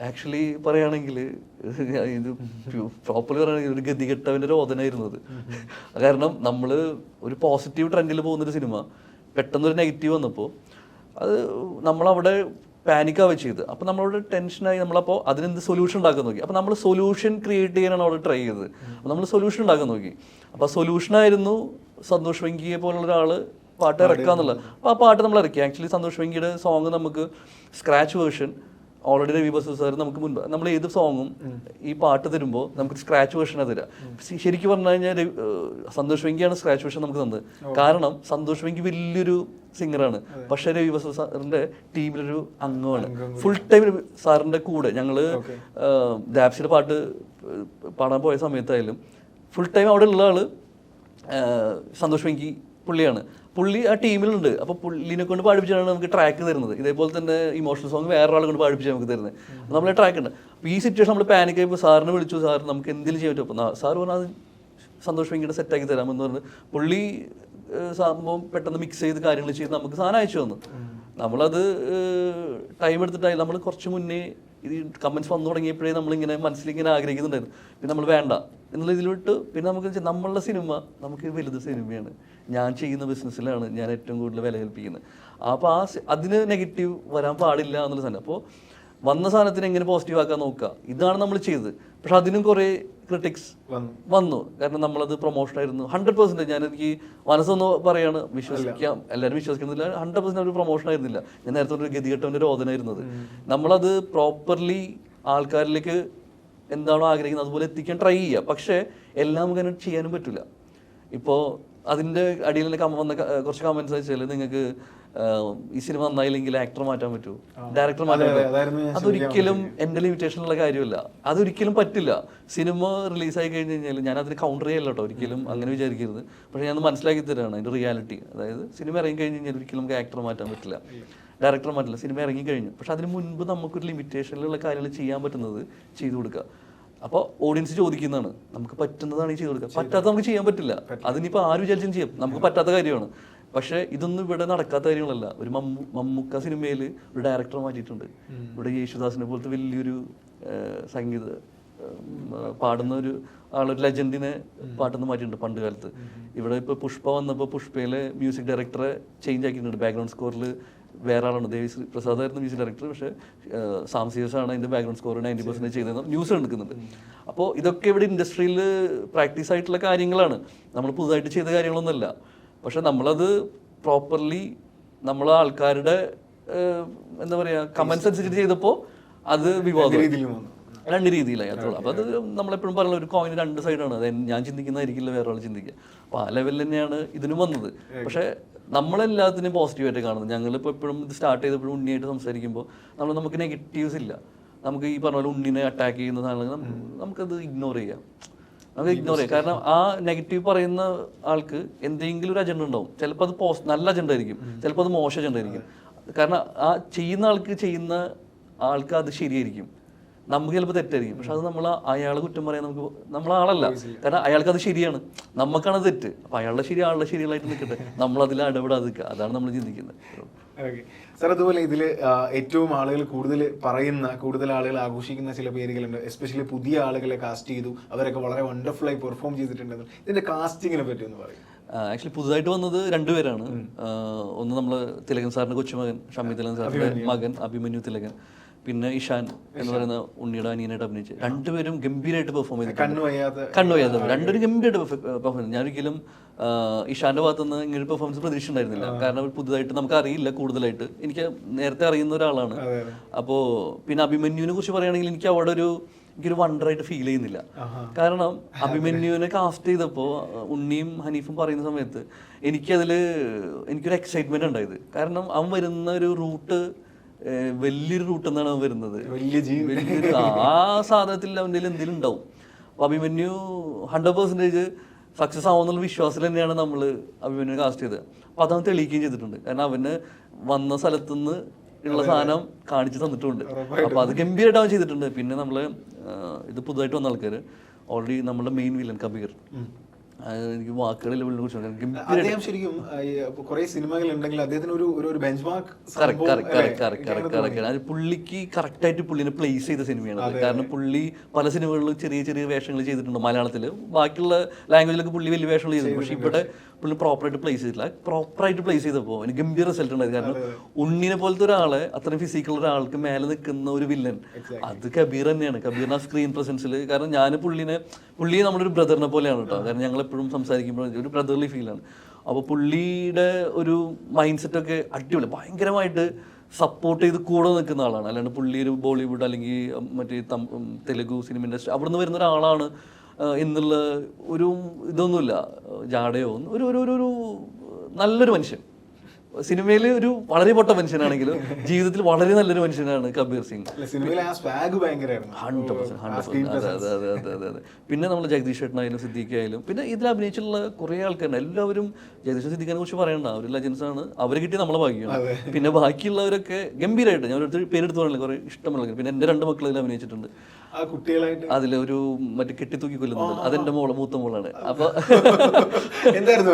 S2: ആക്ച്വലി പറയുകയാണെങ്കിൽ ഇത് പ്രോപ്പർലി പറയുകയാണെങ്കിൽ ഒരു ഗതികെട്ടവന്റെ രോദനായിരുന്നു അത്. കാരണം നമ്മൾ ഒരു പോസിറ്റീവ് ട്രെൻഡിൽ പോകുന്നൊരു സിനിമ പെട്ടെന്നൊരു നെഗറ്റീവ് വന്നപ്പോൾ അത് നമ്മളവിടെ പാനിക്കാവുക ചെയ്ത് അപ്പോൾ നമ്മളോട് ടെൻഷനായി നമ്മളപ്പോൾ അതിനെന്ത് സൊല്യൂഷൻ ഉണ്ടാക്കാൻ നോക്കി. അപ്പോൾ നമ്മൾ സൊല്യൂഷൻ ക്രിയേറ്റ് ചെയ്യാനാണ് അവിടെ ട്രൈ ചെയ്തത്. അപ്പോൾ നമ്മൾ സൊല്യൂഷൻ ഉണ്ടാക്കാൻ നോക്കി. അപ്പോൾ സൊല്യൂഷനായിരുന്നു സന്തോഷ് വെങ്കിയെ പോലുള്ള ഒരാൾ പാട്ട് ഇറക്കുക എന്നുള്ളത് അപ്പോൾ ആ പാട്ട് നമ്മൾ ഇറക്കി. ആക്ച്വലി സന്തോഷ് വെങ്കിയുടെ സോങ് നമുക്ക് scratch version already Ravi Basu sir നമുക്ക് മുൻപ് നമ്മൾ ഏത് സോങ്ങും ഈ പാട്ട് തരുമ്പോൾ നമുക്ക് സ്ക്രാച്ച് വേർഷനാണ് തരാം. ശരിക്കും പറഞ്ഞു കഴിഞ്ഞാൽ സന്തോഷ് വെങ്കിയാണ് സ്ക്രാച്ച് വേർഷൻ നമുക്ക് തന്നത്. കാരണം സന്തോഷ് വെങ്കി വലിയൊരു സിംഗറാണ് പക്ഷെ രവി ബസു സാറിന്റെ ടീമിലൊരു അംഗമാണ് ഫുൾ ടൈം സാറിന്റെ കൂടെ ഞങ്ങൾ ഡാപ്സിയുടെ പാട്ട് പാടാൻ പോയ സമയത്തായാലും ഫുൾ ടൈം അവിടെ ഉള്ള ആൾ ഏഹ് സന്തോഷ് വെങ്കി പുള്ളിയാണ്. പുള്ളി ആ ടീമിലുണ്ട്. അപ്പോൾ പുള്ളിനെ കൊണ്ട് പാടിപ്പിച്ചാണ് നമുക്ക് ട്രാക്ക് തരുന്നത്. ഇതേപോലെ തന്നെ ഇമോഷണൽ സോങ് വേറെ ഒരാളെ കൊണ്ട് പാടിപ്പിച്ച് നമുക്ക് തരുന്നത്. നമ്മളെ ട്രാക്ക് ഉണ്ട്. അപ്പോൾ ഈ സിറ്റുവേഷൻ നമ്മൾ പാനിക് ആയപ്പോൾ സാറിനെ വിളിച്ചു. സാർ നമുക്ക് എന്തെങ്കിലും ചെയ്യാൻ പറ്റും? അപ്പോൾ സാർ പറഞ്ഞാൽ അത് സന്തോഷം വെങ്കിയുടെ സെറ്റാക്കി തരാമെന്ന് പറഞ്ഞ് പുള്ളി സംഭവം പെട്ടെന്ന് മിക്സ് ചെയ്ത് കാര്യങ്ങൾ ചെയ്ത് നമുക്ക് സാധനം അയച്ചു തന്നു. നമ്മളത് ടൈം എടുത്തിട്ടായി. നമ്മൾ കുറച്ച് മുന്നേ ഇത് കമൻസ് വന്നു തുടങ്ങിയപ്പോഴേ നമ്മളിങ്ങനെ മനസ്സിലിങ്ങനെ ആഗ്രഹിക്കുന്നുണ്ടായിരുന്നു. പിന്നെ നമ്മൾ വേണ്ട. എന്നുള്ള ഇതിലോട്ട് പിന്നെ നമുക്ക് വെച്ചാൽ നമ്മളുടെ സിനിമ നമുക്ക് വലുത് സിനിമയാണ്. ഞാൻ ചെയ്യുന്ന ബിസിനസ്സിലാണ് ഞാൻ ഏറ്റവും കൂടുതൽ വില കൽപ്പിക്കുന്നത്. അപ്പോൾ ആ അതിന് നെഗറ്റീവ് വരാൻ പാടില്ല എന്നുള്ള സാധനം. അപ്പോൾ വന്ന സാധനത്തിന് എങ്ങനെ പോസിറ്റീവ് ആക്കാൻ നോക്കുക? ഇതാണ് നമ്മൾ ചെയ്തത്. പക്ഷെ അതിനും കുറേ ക്രിട്ടിക്സ്
S1: വന്നു.
S2: കാരണം നമ്മളത് പ്രൊമോഷൻ ആയിരുന്നു. ഹൺഡ്രഡ് പെർസെന്റ് ഞാൻ എനിക്ക് മനസ്സൊന്ന് പറയാണ്. വിശ്വസിക്കാം. എല്ലാവരും വിശ്വസിക്കുന്നില്ല. ഹൺഡ്രഡ് പെർസെന്റ് ഒരു പ്രൊമോഷൻ ആയിരുന്നില്ല. ഞാൻ നേരത്തെ ഒരു ഗതികെട്ടവന്റെ രോദനായിരുന്നത്. നമ്മളത് പ്രോപ്പർലി ആൾക്കാരിലേക്ക് എന്താണോ ആഗ്രഹിക്കുന്നത് അതുപോലെ എത്തിക്കാൻ ട്രൈ ചെയ്യുക. പക്ഷേ എല്ലാം നമുക്ക് അങ്ങനെ ചെയ്യാനും പറ്റില്ല ഇപ്പോൾ അതിന്റെ അടിയിൽ കമ- വന്ന കുറച്ച് കമൻസ് വെച്ചാൽ നിങ്ങൾക്ക് ഈ സിനിമ നന്നായില്ലെങ്കിൽ ആക്ടർ മാറ്റാൻ പറ്റൂ. ഡയറക്ടർ മാറ്റാൻ
S1: പറ്റും.
S2: അതൊരിക്കലും എന്റെ ലിമിറ്റേഷനുള്ള കാര്യമല്ല. അതൊരിക്കലും പറ്റില്ല. സിനിമ റിലീസായി കഴിഞ്ഞ് കഴിഞ്ഞാൽ ഞാൻ അതിന് കൗണ്ടർ ചെയ്യല്ല കേട്ടോ ഒരിക്കലും അങ്ങനെ വിചാരിക്കരുത്. പക്ഷേ ഞാൻ മനസ്സിലാക്കി തരാണ് അതിന്റെ റിയാലിറ്റി അതായത് സിനിമ ഇറങ്ങി കഴിഞ്ഞ് കഴിഞ്ഞാൽ ഒരിക്കലും നമുക്ക് ആക്ടർ മാറ്റാൻ പറ്റില്ല. ഡയറക്ടർ മാറ്റില്ല. സിനിമ ഇറങ്ങി കഴിഞ്ഞു. പക്ഷെ അതിന് മുൻപ് നമുക്കൊരു ലിമിറ്റേഷനിലുള്ള കാര്യങ്ങൾ ചെയ്യാൻ പറ്റുന്നത് ചെയ്തു കൊടുക്കുക. അപ്പോൾ ഓഡിയൻസ് ചോദിക്കുന്നതാണ്. നമുക്ക് പറ്റുന്നതാണ് ഈ ചെയ്ത് കൊടുക്കുക. പറ്റാത്ത നമുക്ക് ചെയ്യാൻ പറ്റില്ല. അതിനിപ്പോൾ ആര് വിചാരിച്ചും ചെയ്യും. നമുക്ക് പറ്റാത്ത കാര്യമാണ്. പക്ഷേ ഇതൊന്നും ഇവിടെ നടക്കാത്ത കാര്യങ്ങളല്ല. ഒരു മമ്മു മമ്മൂക്ക സിനിമയിൽ ഒരു ഡയറക്ടർ മാറ്റിയിട്ടുണ്ട്. ഇവിടെ യേശുദാസിനെ പോലത്തെ വലിയൊരു സംഗീത പാടുന്ന ഒരു ആളൊരു ലെജൻഡിനെ പാട്ടെന്ന് മാറ്റിയിട്ടുണ്ട് പണ്ട് കാലത്ത്. ഇവിടെ ഇപ്പോൾ പുഷ്പ വന്നപ്പോൾ പുഷ്പയിലെ മ്യൂസിക് ഡയറക്ടറെ ചേഞ്ച് ആക്കിയിട്ടുണ്ട്. ബാക്ക്ഗ്രൗണ്ട് സ്കോറിൽ വേറെ ആളാണ് ദേവിശ്രീ പ്രസാദ് ആയിരുന്നു മ്യൂസിക് ഡയറക്ടർ പക്ഷേ സാം സിയസ് ആണ് അതിന്റെ ബാക്ക്ഗ്രൗണ്ട് സ്കോർ നയന്റി പെർസെന്റേജ് ചെയ്തതെന്ന് ന്യൂസ് എടുക്കുന്നുണ്ട് അപ്പോൾ ഇതൊക്കെ ഇവിടെ ഇൻഡസ്ട്രിയിൽ പ്രാക്ടീസ് ആയിട്ടുള്ള കാര്യങ്ങളാണ്. നമ്മൾ പുതുതായിട്ട് ചെയ്ത കാര്യങ്ങളൊന്നുമല്ല. പക്ഷെ നമ്മളത് പ്രോപ്പർലി നമ്മൾ ആൾക്കാരുടെ എന്താ പറയുക കമൻസ് അനുസരിച്ച് ചെയ്തപ്പോൾ അത് വിവാദം രണ്ട് രീതിയിലായി അത്രേ ഉള്ളൂ. അപ്പോൾ അത് നമ്മളെപ്പോഴും പറയുന്ന ഒരു കോയിൻ രണ്ട് സൈഡാണ് അത് ഞാൻ ചിന്തിക്കുന്നതായിരിക്കില്ല വേറെ ആൾ ചിന്തിക്കുക. അപ്പോൾ ആ ലെവലിൽ തന്നെയാണ് ഇതിനും വന്നത്. പക്ഷേ നമ്മളെല്ലാത്തിനും പോസിറ്റീവായിട്ട് കാണുന്നത്. ഞങ്ങളിപ്പോൾ എപ്പോഴും ഇത് സ്റ്റാർട്ട് ചെയ്തപ്പോഴും ഉണ്ണിയായിട്ട് സംസാരിക്കുമ്പോൾ നമ്മൾ നമുക്ക് നെഗറ്റീവ്സ് ഇല്ല. നമുക്ക് ഈ പറഞ്ഞ പോലെ ഉണ്ണിനെ അറ്റാക്ക് ചെയ്യുന്ന സാധനങ്ങൾ നമുക്കത് ഇഗ്നോർ ചെയ്യാം. നമുക്ക് ഇഗ്നോർ ചെയ്യാം. കാരണം ആ നെഗറ്റീവ് പറയുന്ന ആൾക്ക് എന്തെങ്കിലും ഒരു അജണ്ട ഉണ്ടാവും. ചിലപ്പോൾ അത് പോസ് നല്ല അജണ്ട ആയിരിക്കും. ചിലപ്പോൾ അത് മോശം അജണ്ട ആയിരിക്കും. കാരണം ആ ചെയ്യുന്ന ആൾക്ക് ചെയ്യുന്ന ആൾക്ക് അത് ശരിയായിരിക്കും. നമുക്ക് ചിലപ്പോൾ തെറ്റായിരിക്കും. പക്ഷെ അത് നമ്മൾ അയാളെ കുറ്റം പറയാൻ നമുക്ക് നമ്മളാളല്ല കാരണം അയാൾക്ക് അത് ശരിയാണ്. നമുക്കാണ് തെറ്റ്. അപ്പൊ അയാളുടെ ശരി ആളുടെ ശരികളായിട്ട് നിൽക്കട്ടെ. നമ്മൾ അതിൽ ഇടപെടാതെ നിൽക്കുക അതാണ് നമ്മൾ ചിന്തിക്കുന്നത്.
S1: സാർ അതുപോലെ ഇതിൽ ഏറ്റവും ആളുകൾ കൂടുതൽ പറയുന്ന കൂടുതൽ ആളുകൾ ആഘോഷിക്കുന്ന ചില പേരുകളുണ്ട്. എസ്പെഷ്യലി പുതിയ ആളുകളെ കാസ്റ്റ് ചെയ്തു. അവരൊക്കെ വളരെ വണ്ടർഫുൾ ആയി പെർഫോം ചെയ്തിട്ടുണ്ടെന്ന്. ഇതിന്റെ കാസ്റ്റിങ്ങിനെ പറ്റി ഒന്ന് പറയും.
S2: ആക്ച്വലി പുതുതായിട്ട് വന്നത് രണ്ടുപേരാണ് ഒന്ന് നമ്മൾ തിലകൻ സാറിന്റെ കൊച്ചുമകൻ ഷമി തിലകൻ സാറിന്റെ മകൻ അഭിമന്യു തിലകൻ. പിന്നെ ഇഷാൻ എന്ന് പറയുന്ന ഉണ്ണിയുടെ അനിയനായിട്ട് അഭിനയിച്ച് രണ്ടുപേരും ഗംഭീരമായിട്ട് പെർഫോം ചെയ്തു
S1: കണ്ണു വയ്യാതെ
S2: രണ്ടുപേരും ഗംഭീരമായിട്ട് പെർഫോം ഞാൻ ഒരിക്കലും ആ, ഇഷാന്റെ ഭാഗത്തുനിന്ന് ഇങ്ങനെ പെർഫോമൻസ് പ്രതീക്ഷ ഉണ്ടായിരുന്നില്ല കാരണം പുതുതായിട്ട് നമുക്ക് അറിയില്ല കൂടുതലായിട്ട്. എനിക്ക് നേരത്തെ അറിയുന്ന ഒരാളാണ്.
S1: അതെ അതെ.
S2: അപ്പോ പിന്നെ അഭിമന്യുവിനെ കുറിച്ച് പറയുകയാണെങ്കിൽ എനിക്ക് അവിടെ ഒരു എനിക്കൊരു വണ്ടറായിട്ട് ഫീൽ ചെയ്യുന്നില്ല. കാരണം അഭിമന്യുവിനെ കാസ്റ്റ് ചെയ്തപ്പോൾ ഉണ്ണിയും ഹനീഫും പറയുന്ന സമയത്ത് എനിക്കതിൽ എനിക്കൊരു എക്സൈറ്റ്മെന്റ് ഉണ്ടായത്. കാരണം അവൻ വരുന്ന ഒരു റൂട്ട് വലിയൊരു റൂട്ട് എന്നാണ് അവൻ വരുന്നത്.
S1: വലിയ
S2: വലിയൊരു ആ സാധനത്തിൽ അവന്റെ എന്തെങ്കിലും ഉണ്ടാവും. അപ്പൊ അഭിമന്യു ഹൺഡ്രഡ് പെർസെന്റേജ് സക്സസ് ആവുന്നുള്ള വിശ്വാസത്തിൽ തന്നെയാണ് നമ്മൾ അഭിമന്യു കാസ്റ്റ് ചെയ്തത്. അപ്പൊ അതവൻ തെളിയിക്കുകയും ചെയ്തിട്ടുണ്ട്. കാരണം അവന് വന്ന സ്ഥലത്തുനിന്ന് ഉള്ള സാധനം കാണിച്ചു തന്നിട്ടുണ്ട്. അപ്പൊ അത് ഗംഭീരമായിട്ട് അവൻ ചെയ്തിട്ടുണ്ട്. പിന്നെ നമ്മൾ ഇത് പുതുതായിട്ട് വന്ന ആൾക്കാര് ഓൾറെഡി നമ്മുടെ മെയിൻ വില്ലൻ കബീർ. എനിക്ക് വാക്കുകളിൽ വിളിനെ കുറിച്ച്
S1: അദ്ദേഹം ശരിക്കും കുറെ സിനിമകൾ ഉണ്ടെങ്കിൽ അദ്ദേഹത്തിന് ഒരു ഒരു- ബെഞ്ച് മാർക്ക്
S2: അത് പുള്ളിക്ക് കറക്റ്റായിട്ട് പുള്ളിനെ പ്ലേസ് ചെയ്ത സിനിമയാണ് കാരണം പുള്ളി പല സിനിമകളിലും ചെറിയ ചെറിയ വേഷങ്ങൾ ചെയ്തിട്ടുണ്ട് മലയാളത്തിൽ ബാക്കിയുള്ള ലാംഗ്വേജിലൊക്കെ പുള്ളി വലിയ വേഷങ്ങൾ ചെയ്തിട്ടുണ്ട്. പക്ഷെ ഇവിടെ പുള്ളി പ്രോപ്പറായിട്ട് പ്ലേസ് പ്രോപ്പർ പ്രോപ്പറായിട്ട് പ്ലേസ് ചെയ്തപ്പോൾ എനിക്ക് ഗംഭീര റിസൾട്ട് ഉണ്ടായത് കാരണം ഉണ്ണിനെ പോലത്തെ ഒരാളെ അത്രയും ഫിസിക്കൽ ഒരാൾക്ക് മേലെ നിൽക്കുന്ന ഒരു വില്ലൻ അത് കബീർ തന്നെയാണ്. കബീറിന് ആ സ്ക്രീൻ പ്രസൻസിൽ കാരണം ഞാൻ പുള്ളിനെ പുള്ളി നമ്മുടെ ഒരു ബ്രദറിനെ പോലെയാണ് കേട്ടോ. കാരണം ഞങ്ങൾ എപ്പോഴും സംസാരിക്കുമ്പോൾ ഒരു ബ്രദർലി ഫീലാണ് അപ്പോൾ പുള്ളിയുടെ ഒരു മൈൻഡ് സെറ്റ് ഒക്കെ അടിപൊളി. ഭയങ്കരമായിട്ട് സപ്പോർട്ട് ചെയ്ത് കൂടെ നിൽക്കുന്ന ആളാണ്. അല്ലാണ്ട് പുള്ളി ഒരു ബോളിവുഡ് അല്ലെങ്കിൽ മറ്റേ തെലുഗു സിനിമ ഇൻഡസ്ട്രി അവിടെ നിന്ന് വരുന്ന ഒരാളാണ് എന്നുള്ള ഒരു ഇതൊന്നുമില്ല. ജാടയോ ഒരു ഒരു ഒരു- നല്ലൊരു മനുഷ്യൻ. സിനിമയിൽ ഒരു വളരെ പൊട്ട മനുഷ്യനാണെങ്കിലും ജീവിതത്തിൽ വളരെ നല്ലൊരു മനുഷ്യനാണ് കബീർ സിംഗ്. പിന്നെ നമ്മൾ ജഗദീഷ് ചേട്ടനായാലും സിദ്ദീഖ് ആയാലും പിന്നെ ഇതിൽ അഭിനയിച്ചിട്ടുള്ള കുറേ ആൾക്കാരുണ്ട്. എല്ലാവരും ജഗദീഷ് സിദ്ദീഖിനെ കുറിച്ച് പറയണ്ട. അവർ ലജൻസാണ് അവർ കിട്ടിയ നമ്മളെ ഭാഗ്യമാണ്. പിന്നെ ബാക്കിയുള്ളവരൊക്കെ ഗംഭീരമായിട്ട് ഞാൻ ഒരു പേരെടുത്ത് പറഞ്ഞില്ല കുറേ ഇഷ്ടമുള്ള പിന്നെ എന്റെ രണ്ട് മക്കൾ ഇതിൽ അഭിനയിച്ചിട്ടുണ്ട്.
S1: കുട്ടികളായിട്ട്.
S2: അതിലൊരു മറ്റേ കെട്ടിത്തൂക്കി കൊല്ലുന്നത് അതെന്റെ മോൾ മൂത്ത മോളാണ്. അപ്പൊ
S1: എന്തായിരുന്നു?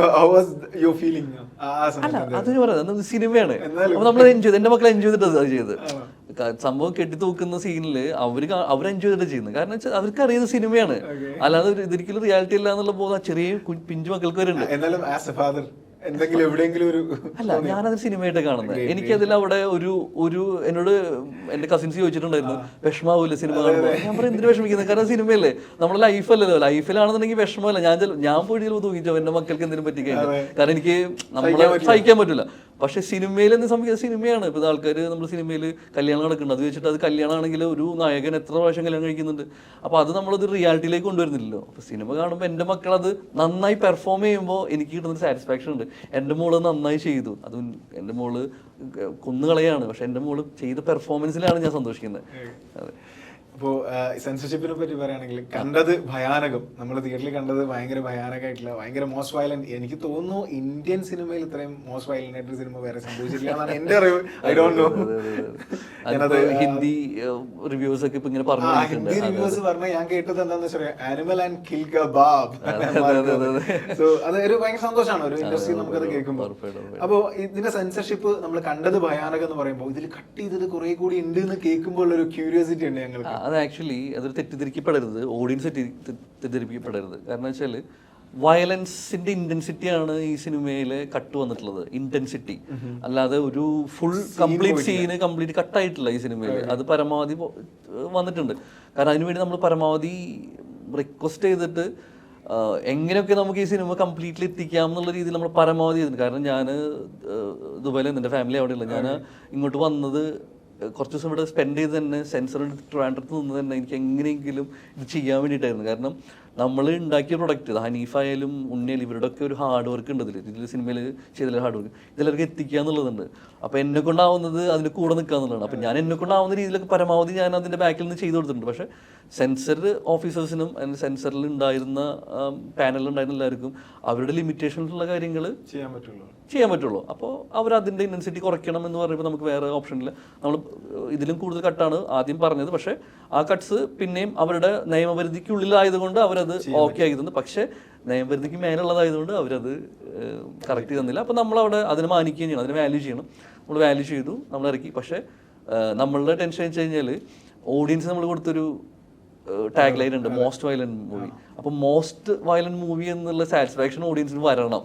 S1: ആ
S2: അല്ല അതൊരു പറയാം സിനിമയാണ്. അപ്പൊ നമ്മൾ എൻജോയ് ചെയ്ത് എന്റെ മക്കൾ എൻജോയ് ചെയ്തിട്ട് അത് ചെയ്ത് സംഭവം കെട്ടി തൂക്കുന്ന സീനിൽ അവർ അവർ എൻജോയ് ചെയ്തിട്ട് ചെയ്യുന്നത്. കാരണം വെച്ചാൽ അവർക്ക് അറിയുന്ന സിനിമയാണ് അല്ലാതെ ഇതൊരിക്കലും റിയാലിറ്റി ഇല്ല എന്നുള്ള ബോധം ചെറിയ പിഞ്ചു മക്കൾക്ക് വരെ
S1: എന്തെങ്കിലും എവിടെയെങ്കിലും ഒരു
S2: അല്ല ഞാനത് സിനിമയായിട്ട് കാണുന്നത്. എനിക്കതിൽ അവിടെ ഒരു ഒരു എന്നോട് എന്റെ കസിൻസ് ചോദിച്ചിട്ടുണ്ടായിരുന്നു വിഷമാവൂല സിനിമ കാണുമ്പോൾ? ഞാൻ പറയും എന്തിനു വിഷമിക്കുന്നത്? കാരണം സിനിമയല്ലേ. നമ്മുടെ ലൈഫല്ലല്ലോ. ലൈഫിലാണെന്നുണ്ടെങ്കിൽ വിഷമമല്ല. ഞാൻ ഞാൻ പോയി ചിലപ്പോൾ തൂങ്ങിച്ചോ എന്റെ മക്കൾക്ക് എന്തിനും പറ്റി കഴിഞ്ഞു കാരണം എനിക്ക് നമ്മളെ സഹിക്കാൻ പറ്റില്ല പക്ഷെ സിനിമയിൽ എന്ന് സംഭവിക്കുന്ന സിനിമയാണ്. ഇപ്പോൾ ആൾക്കാർ നമ്മൾ സിനിമയിൽ കല്യാണം നടക്കുന്നത് അത് വെച്ചിട്ട് അത് കല്യാണമാണെങ്കിൽ ഒരു നായകൻ എത്ര പ്രാവശ്യം കല്യാണം കഴിക്കുന്നുണ്ട്. അപ്പോൾ അത് നമ്മളത് റിയാലിറ്റിയിലേക്ക് കൊണ്ടുവരുന്നില്ലല്ലോ. അപ്പോൾ സിനിമ കാണുമ്പോൾ എന്റെ മക്കളത് നന്നായി പെർഫോം ചെയ്യുമ്പോൾ എനിക്ക് കിട്ടുന്ന സാറ്റിസ്ഫാക്ഷൻ ഉണ്ട്. എന്റെ മോൾ നന്നായി ചെയ്തു. അത് എന്റെ മോൾ കുന്നുകളയാണ്. പക്ഷെ എന്റെ മോൾ ചെയ്ത പെർഫോമൻസിലാണ് ഞാൻ സന്തോഷിക്കുന്നത്. അതെ.
S1: ഇപ്പോ സെൻസർഷിപ്പിനെ പറ്റി പറയുകയാണെങ്കിൽ കണ്ടത് ഭയാനകം. നമ്മൾ തിയേറ്ററിൽ കണ്ടത് ഭയങ്കര ഭയാനകമായിട്ടുള്ള ഭയങ്കര മോസ്റ്റ് വയലന്റ് എനിക്ക് തോന്നുന്നു ഇന്ത്യൻ സിനിമയിൽ ഇത്രയും മോസ്റ്റ് വയലന്റ് ആയിട്ട് സിനിമ വേറെ സംഭവിച്ചിട്ടില്ല എന്നാണ് എന്റെ അറിവ്. ഐ ഡോണ്ട് നോ
S2: ഞാനത് ഹിന്ദി റിവ്യൂസ് ഒക്കെ ഇപ്പൊ ഇങ്ങനെ പറഞ്ഞു
S1: ഹിന്ദി റിവ്യൂസ് പറഞ്ഞ ഞാൻ കേട്ടത് എന്താന്ന് വെച്ചാൽ Animal and Kill kebab so അത് ഒരു ഭയങ്കര സന്തോഷമാണ്. ഒരു ഇൻഡസ്ട്രി നമുക്കത് കേൾക്കുമ്പോൾ
S2: ഉറപ്പായിട്ടും,
S1: അപ്പോ ഇതിന്റെ സെൻസർഷിപ്പ് നമ്മൾ കണ്ടത് ഭയാനകം എന്ന് പറയുമ്പോൾ ഇതിൽ കട്ട് ചെയ്തത് കുറെ കൂടി ഉണ്ട് എന്ന് കേൾക്കുമ്പോൾ ഉള്ള ഒരു ക്യൂരിയോസിറ്റി ഉണ്ട് ഞങ്ങൾക്ക്.
S2: അത് ആക്ച്വലി അതൊരു തെറ്റിദ്ധരിക്കപ്പെടരുത്. ഓഡിയൻസ് തെറ്റിദ്ധരിക്കപ്പെടരുത്. കാരണം വെച്ചാൽ വയലൻസിന്റെ ഇന്റൻസിറ്റിയാണ് ഈ സിനിമയിലെ കട്ട് വന്നിട്ടുള്ളത്. ഇന്റൻസിറ്റി അല്ലാതെ ഒരു ഫുൾ കംപ്ലീറ്റ് സീന് കംപ്ലീറ്റ് കട്ടായിട്ടില്ല ഈ സിനിമയിൽ അത്. പരമാവധി വന്നിട്ടുണ്ട്. കാരണം അതിനുവേണ്ടി നമ്മൾ പരമാവധി റിക്വസ്റ്റ് ചെയ്തിട്ട് എങ്ങനെയൊക്കെ നമുക്ക് ഈ സിനിമ കംപ്ലീറ്റ്ലി എത്തിക്കാം എന്നുള്ള രീതിയിൽ നമ്മൾ പരമാവധി ചെയ്തിട്ടുണ്ട്. കാരണം ഞാൻ ദുബായിൽ എന്റെ ഫാമിലി അവിടെയുള്ള ഞാൻ ഇങ്ങോട്ട് വന്നത് കുറച്ച് ദിവസം ഇവിടെ സ്പെൻഡ് ചെയ്ത് തന്നെ സെൻസർ ട്രിവാൻഡ്രത്ത് നിന്ന് തന്നെ എനിക്ക് എങ്ങനെയെങ്കിലും ഇത് ചെയ്യാൻ വേണ്ടിയിട്ടായിരുന്നു. കാരണം നമ്മൾ ഉണ്ടാക്കിയ പ്രൊഡക്റ്റ് ഹനീഫായാലും ഉണ്ണിയാലും ഇവരുടെ ഒക്കെ ഒരു ഹാർഡ് വർക്ക് ഉണ്ട് ഇതിൽ ഇതിൽ സിനിമയിൽ ചെയ്തില്ല ഹാർഡ് വർക്ക് ഇതിലൊക്കെ എത്തിക്കുക എന്നുള്ളതുണ്ട്. അപ്പോൾ എന്നെ കൊണ്ടാവുന്നത് അതിന് കൂടെ നിൽക്കുക എന്നുള്ളതാണ്. അപ്പോൾ ഞാൻ എന്നെ കൊണ്ടാവുന്ന രീതിയിലൊക്കെ പരമാവധി ഞാൻ അതിന്റെ ബാക്കിൽ നിന്ന് ചെയ്തു കൊടുത്തിട്ടുണ്ട്. പക്ഷേ സെൻസർ ഓഫീസേഴ്സിനും അതിന് സെൻസറിൽ ഉണ്ടായിരുന്ന പാനലിൽ ഉണ്ടായിരുന്ന എല്ലാവർക്കും അവരുടെ ലിമിറ്റേഷൻസുള്ള കാര്യങ്ങൾ
S1: ചെയ്യാൻ പറ്റുള്ളൂ.
S2: ചെയ്യാൻ പറ്റുള്ളൂ. അപ്പോൾ അവർ അതിന്റെ ഇന്റൻസിറ്റി കുറയ്ക്കണം എന്ന് പറയുമ്പോൾ നമുക്ക് വേറെ ഓപ്ഷൻ ഇല്ല. നമ്മൾ ഇതിലും കൂടുതൽ കട്ടാണ് ആദ്യം പറഞ്ഞത്. പക്ഷേ ആ കട്ട്സ് പിന്നെയും അവരുടെ നിയമപരിധിക്കുള്ളിലായതുകൊണ്ട് അവരത് ഓക്കെ ആക്കി തന്നു പക്ഷേ നിയമപരിധിക്ക് മേലുള്ളതായതുകൊണ്ട് അവരത് കറക്റ്റ് തന്നില്ല അപ്പോൾ നമ്മളവിടെ അതിനെ മാനിക്കുകയും ചെയ്യണം. അതിനെ വാല്യൂ ചെയ്യണം. നമ്മൾ വാല്യൂ ചെയ്തു. നമ്മൾ ഇറക്കി. പക്ഷേ നമ്മളുടെ ടെൻഷൻ വെച്ച് കഴിഞ്ഞാൽ ഓഡിയൻസ് നമ്മൾ കൊടുത്തൊരു ടാഗ് ലൈൻ ഉണ്ട്. മോസ്റ്റ് വയലന്റ് മൂവി അപ്പോൾ മോസ്റ്റ് വയലന്റ് മൂവി എന്നുള്ള സാറ്റിസ്ഫാക്ഷൻ ഓഡിയൻസിന് വരണം.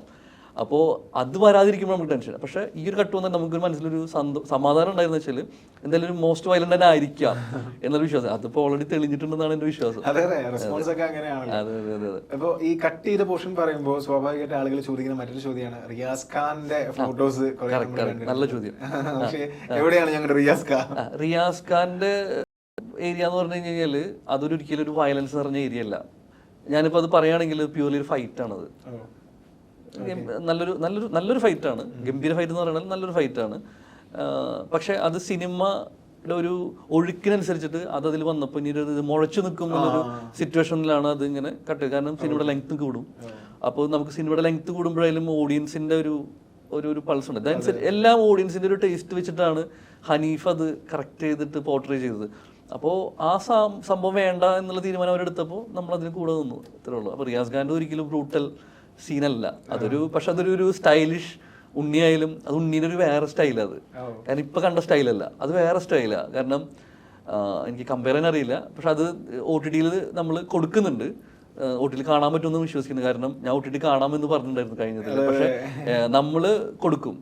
S2: അപ്പോൾ അത് വരാതിരിക്കുമ്പോൾ നമുക്ക് ടെൻഷൻ പക്ഷേ ഈ ഒരു കട്ട് വന്നാൽ നമുക്കൊരു മനസ്സിലൊരു സന്തോ സമാധാനം ഉണ്ടായിരുന്നു വെച്ചാൽ എന്തായാലും ഒരു മോസ്റ്റ് വയലന്റ് തന്നെ ആയിരിക്കാം എന്നൊരു വിശ്വാസം. അതിപ്പോൾ ഓൾറെഡി തെളിഞ്ഞിട്ടുണ്ടെന്നാണ് എന്റെ വിശ്വാസം.
S1: അതെ അതെ. റെസ്പോൺസ് ഒക്കെ അങ്ങനെയാണല്ലോ.
S2: അതെ അതെ അതെ അതെ.
S1: ഈ കട്ട് ചെയ്ത പോർഷൻ പറയുമ്പോൾ സ്വാഭാവികമായിട്ട് ആളുകൾ ചോദിക്കുന്ന മറ്റൊരു ചോദ്യമാണ്. റിയാസ് ഖാന്റെ ഫോട്ടോസ്.
S2: നല്ല ചോദ്യം.
S1: പക്ഷേ എവിടെയാണ് ഞങ്ങളുടെ റിയാസ് ഖാൻ
S2: റിയാസ് ഖാന്റെ ഏരിയ എന്ന് പറഞ്ഞു കഴിഞ്ഞാൽ അതൊരു ഒരിക്കലും ഒരു വയലൻസ് നിറഞ്ഞ ഏരിയ അല്ല. ഞാനിപ്പോൾ അത് പറയുകയാണെങ്കിൽ പ്യൂർലി ഒരു ഫൈറ്റ് ആണത്.
S1: ഓ.
S2: ഗം- നല്ലൊരു നല്ലൊരു നല്ലൊരു ഫൈറ്റാണ്. ഗംഭീര ഫൈറ്റ് എന്ന് പറയുന്നത് നല്ലൊരു ഫൈറ്റാണ്. പക്ഷേ അത് സിനിമ ഒരു ഒഴുക്കിനനുസരിച്ചിട്ട് അത് അതിൽ വന്നപ്പോൾ ഇനി ഒരു ഇത് മുഴച്ചു നിൽക്കുന്ന ഒരു സിറ്റുവേഷനിലാണ് അത് ഇങ്ങനെ കട്ട്. കാരണം സിനിമയുടെ ലെങ്ത് കൂടും. അപ്പോൾ നമുക്ക് സിനിമയുടെ ലെങ്ത് കൂടുമ്പോഴായാലും ഓഡിയൻസിന്റെ ഒരു ഒരു ഒരു പൾസ് ഉണ്ട്. അതനുസരിച്ച് എല്ലാം ഓഡിയൻസിന്റെ ഒരു ടേസ്റ്റ് വെച്ചിട്ടാണ് ഹനീഫ് അത് കറക്റ്റ് ചെയ്തിട്ട് പോർട്രേ ചെയ്തത്. അപ്പോൾ ആ സംഭവം വേണ്ട എന്നുള്ള തീരുമാനം അവരെടുത്തപ്പോൾ നമ്മൾ അതിന് കൂടെ നിന്നു. ഇത്രേ ഉള്ളൂ. അപ്പോൾ റിയാസ് ഖാന്റെ ഒരിക്കലും ബ്രൂട്ടൽ സീനല്ല. അതൊരു പക്ഷെ അതൊരു ഒരു സ്റ്റൈലിഷ് ഉണ്ണിയായാലും അത് ഉണ്ണീന്റെ ഒരു വേറെ സ്റ്റൈലാണ് അത്. കാരണം ഇപ്പം കണ്ട സ്റ്റൈലല്ല അത് വേറെ സ്റ്റൈലാണ് കാരണം എനിക്ക് കമ്പയർ ചെയ്യാൻ അറിയില്ല. പക്ഷെ അത് ഒ ടി ടിയിൽ നമ്മൾ കൊടുക്കുന്നുണ്ട്. ഒ ടി ടി കാണാൻ പറ്റുമെന്ന് വിശ്വസിക്കുന്നു. കാരണം ഞാൻ ഒ ടി ടി കാണാമെന്ന് പറഞ്ഞിട്ടുണ്ടായിരുന്നു കഴിഞ്ഞതിൽ പക്ഷേ നമ്മൾ കൊടുക്കും.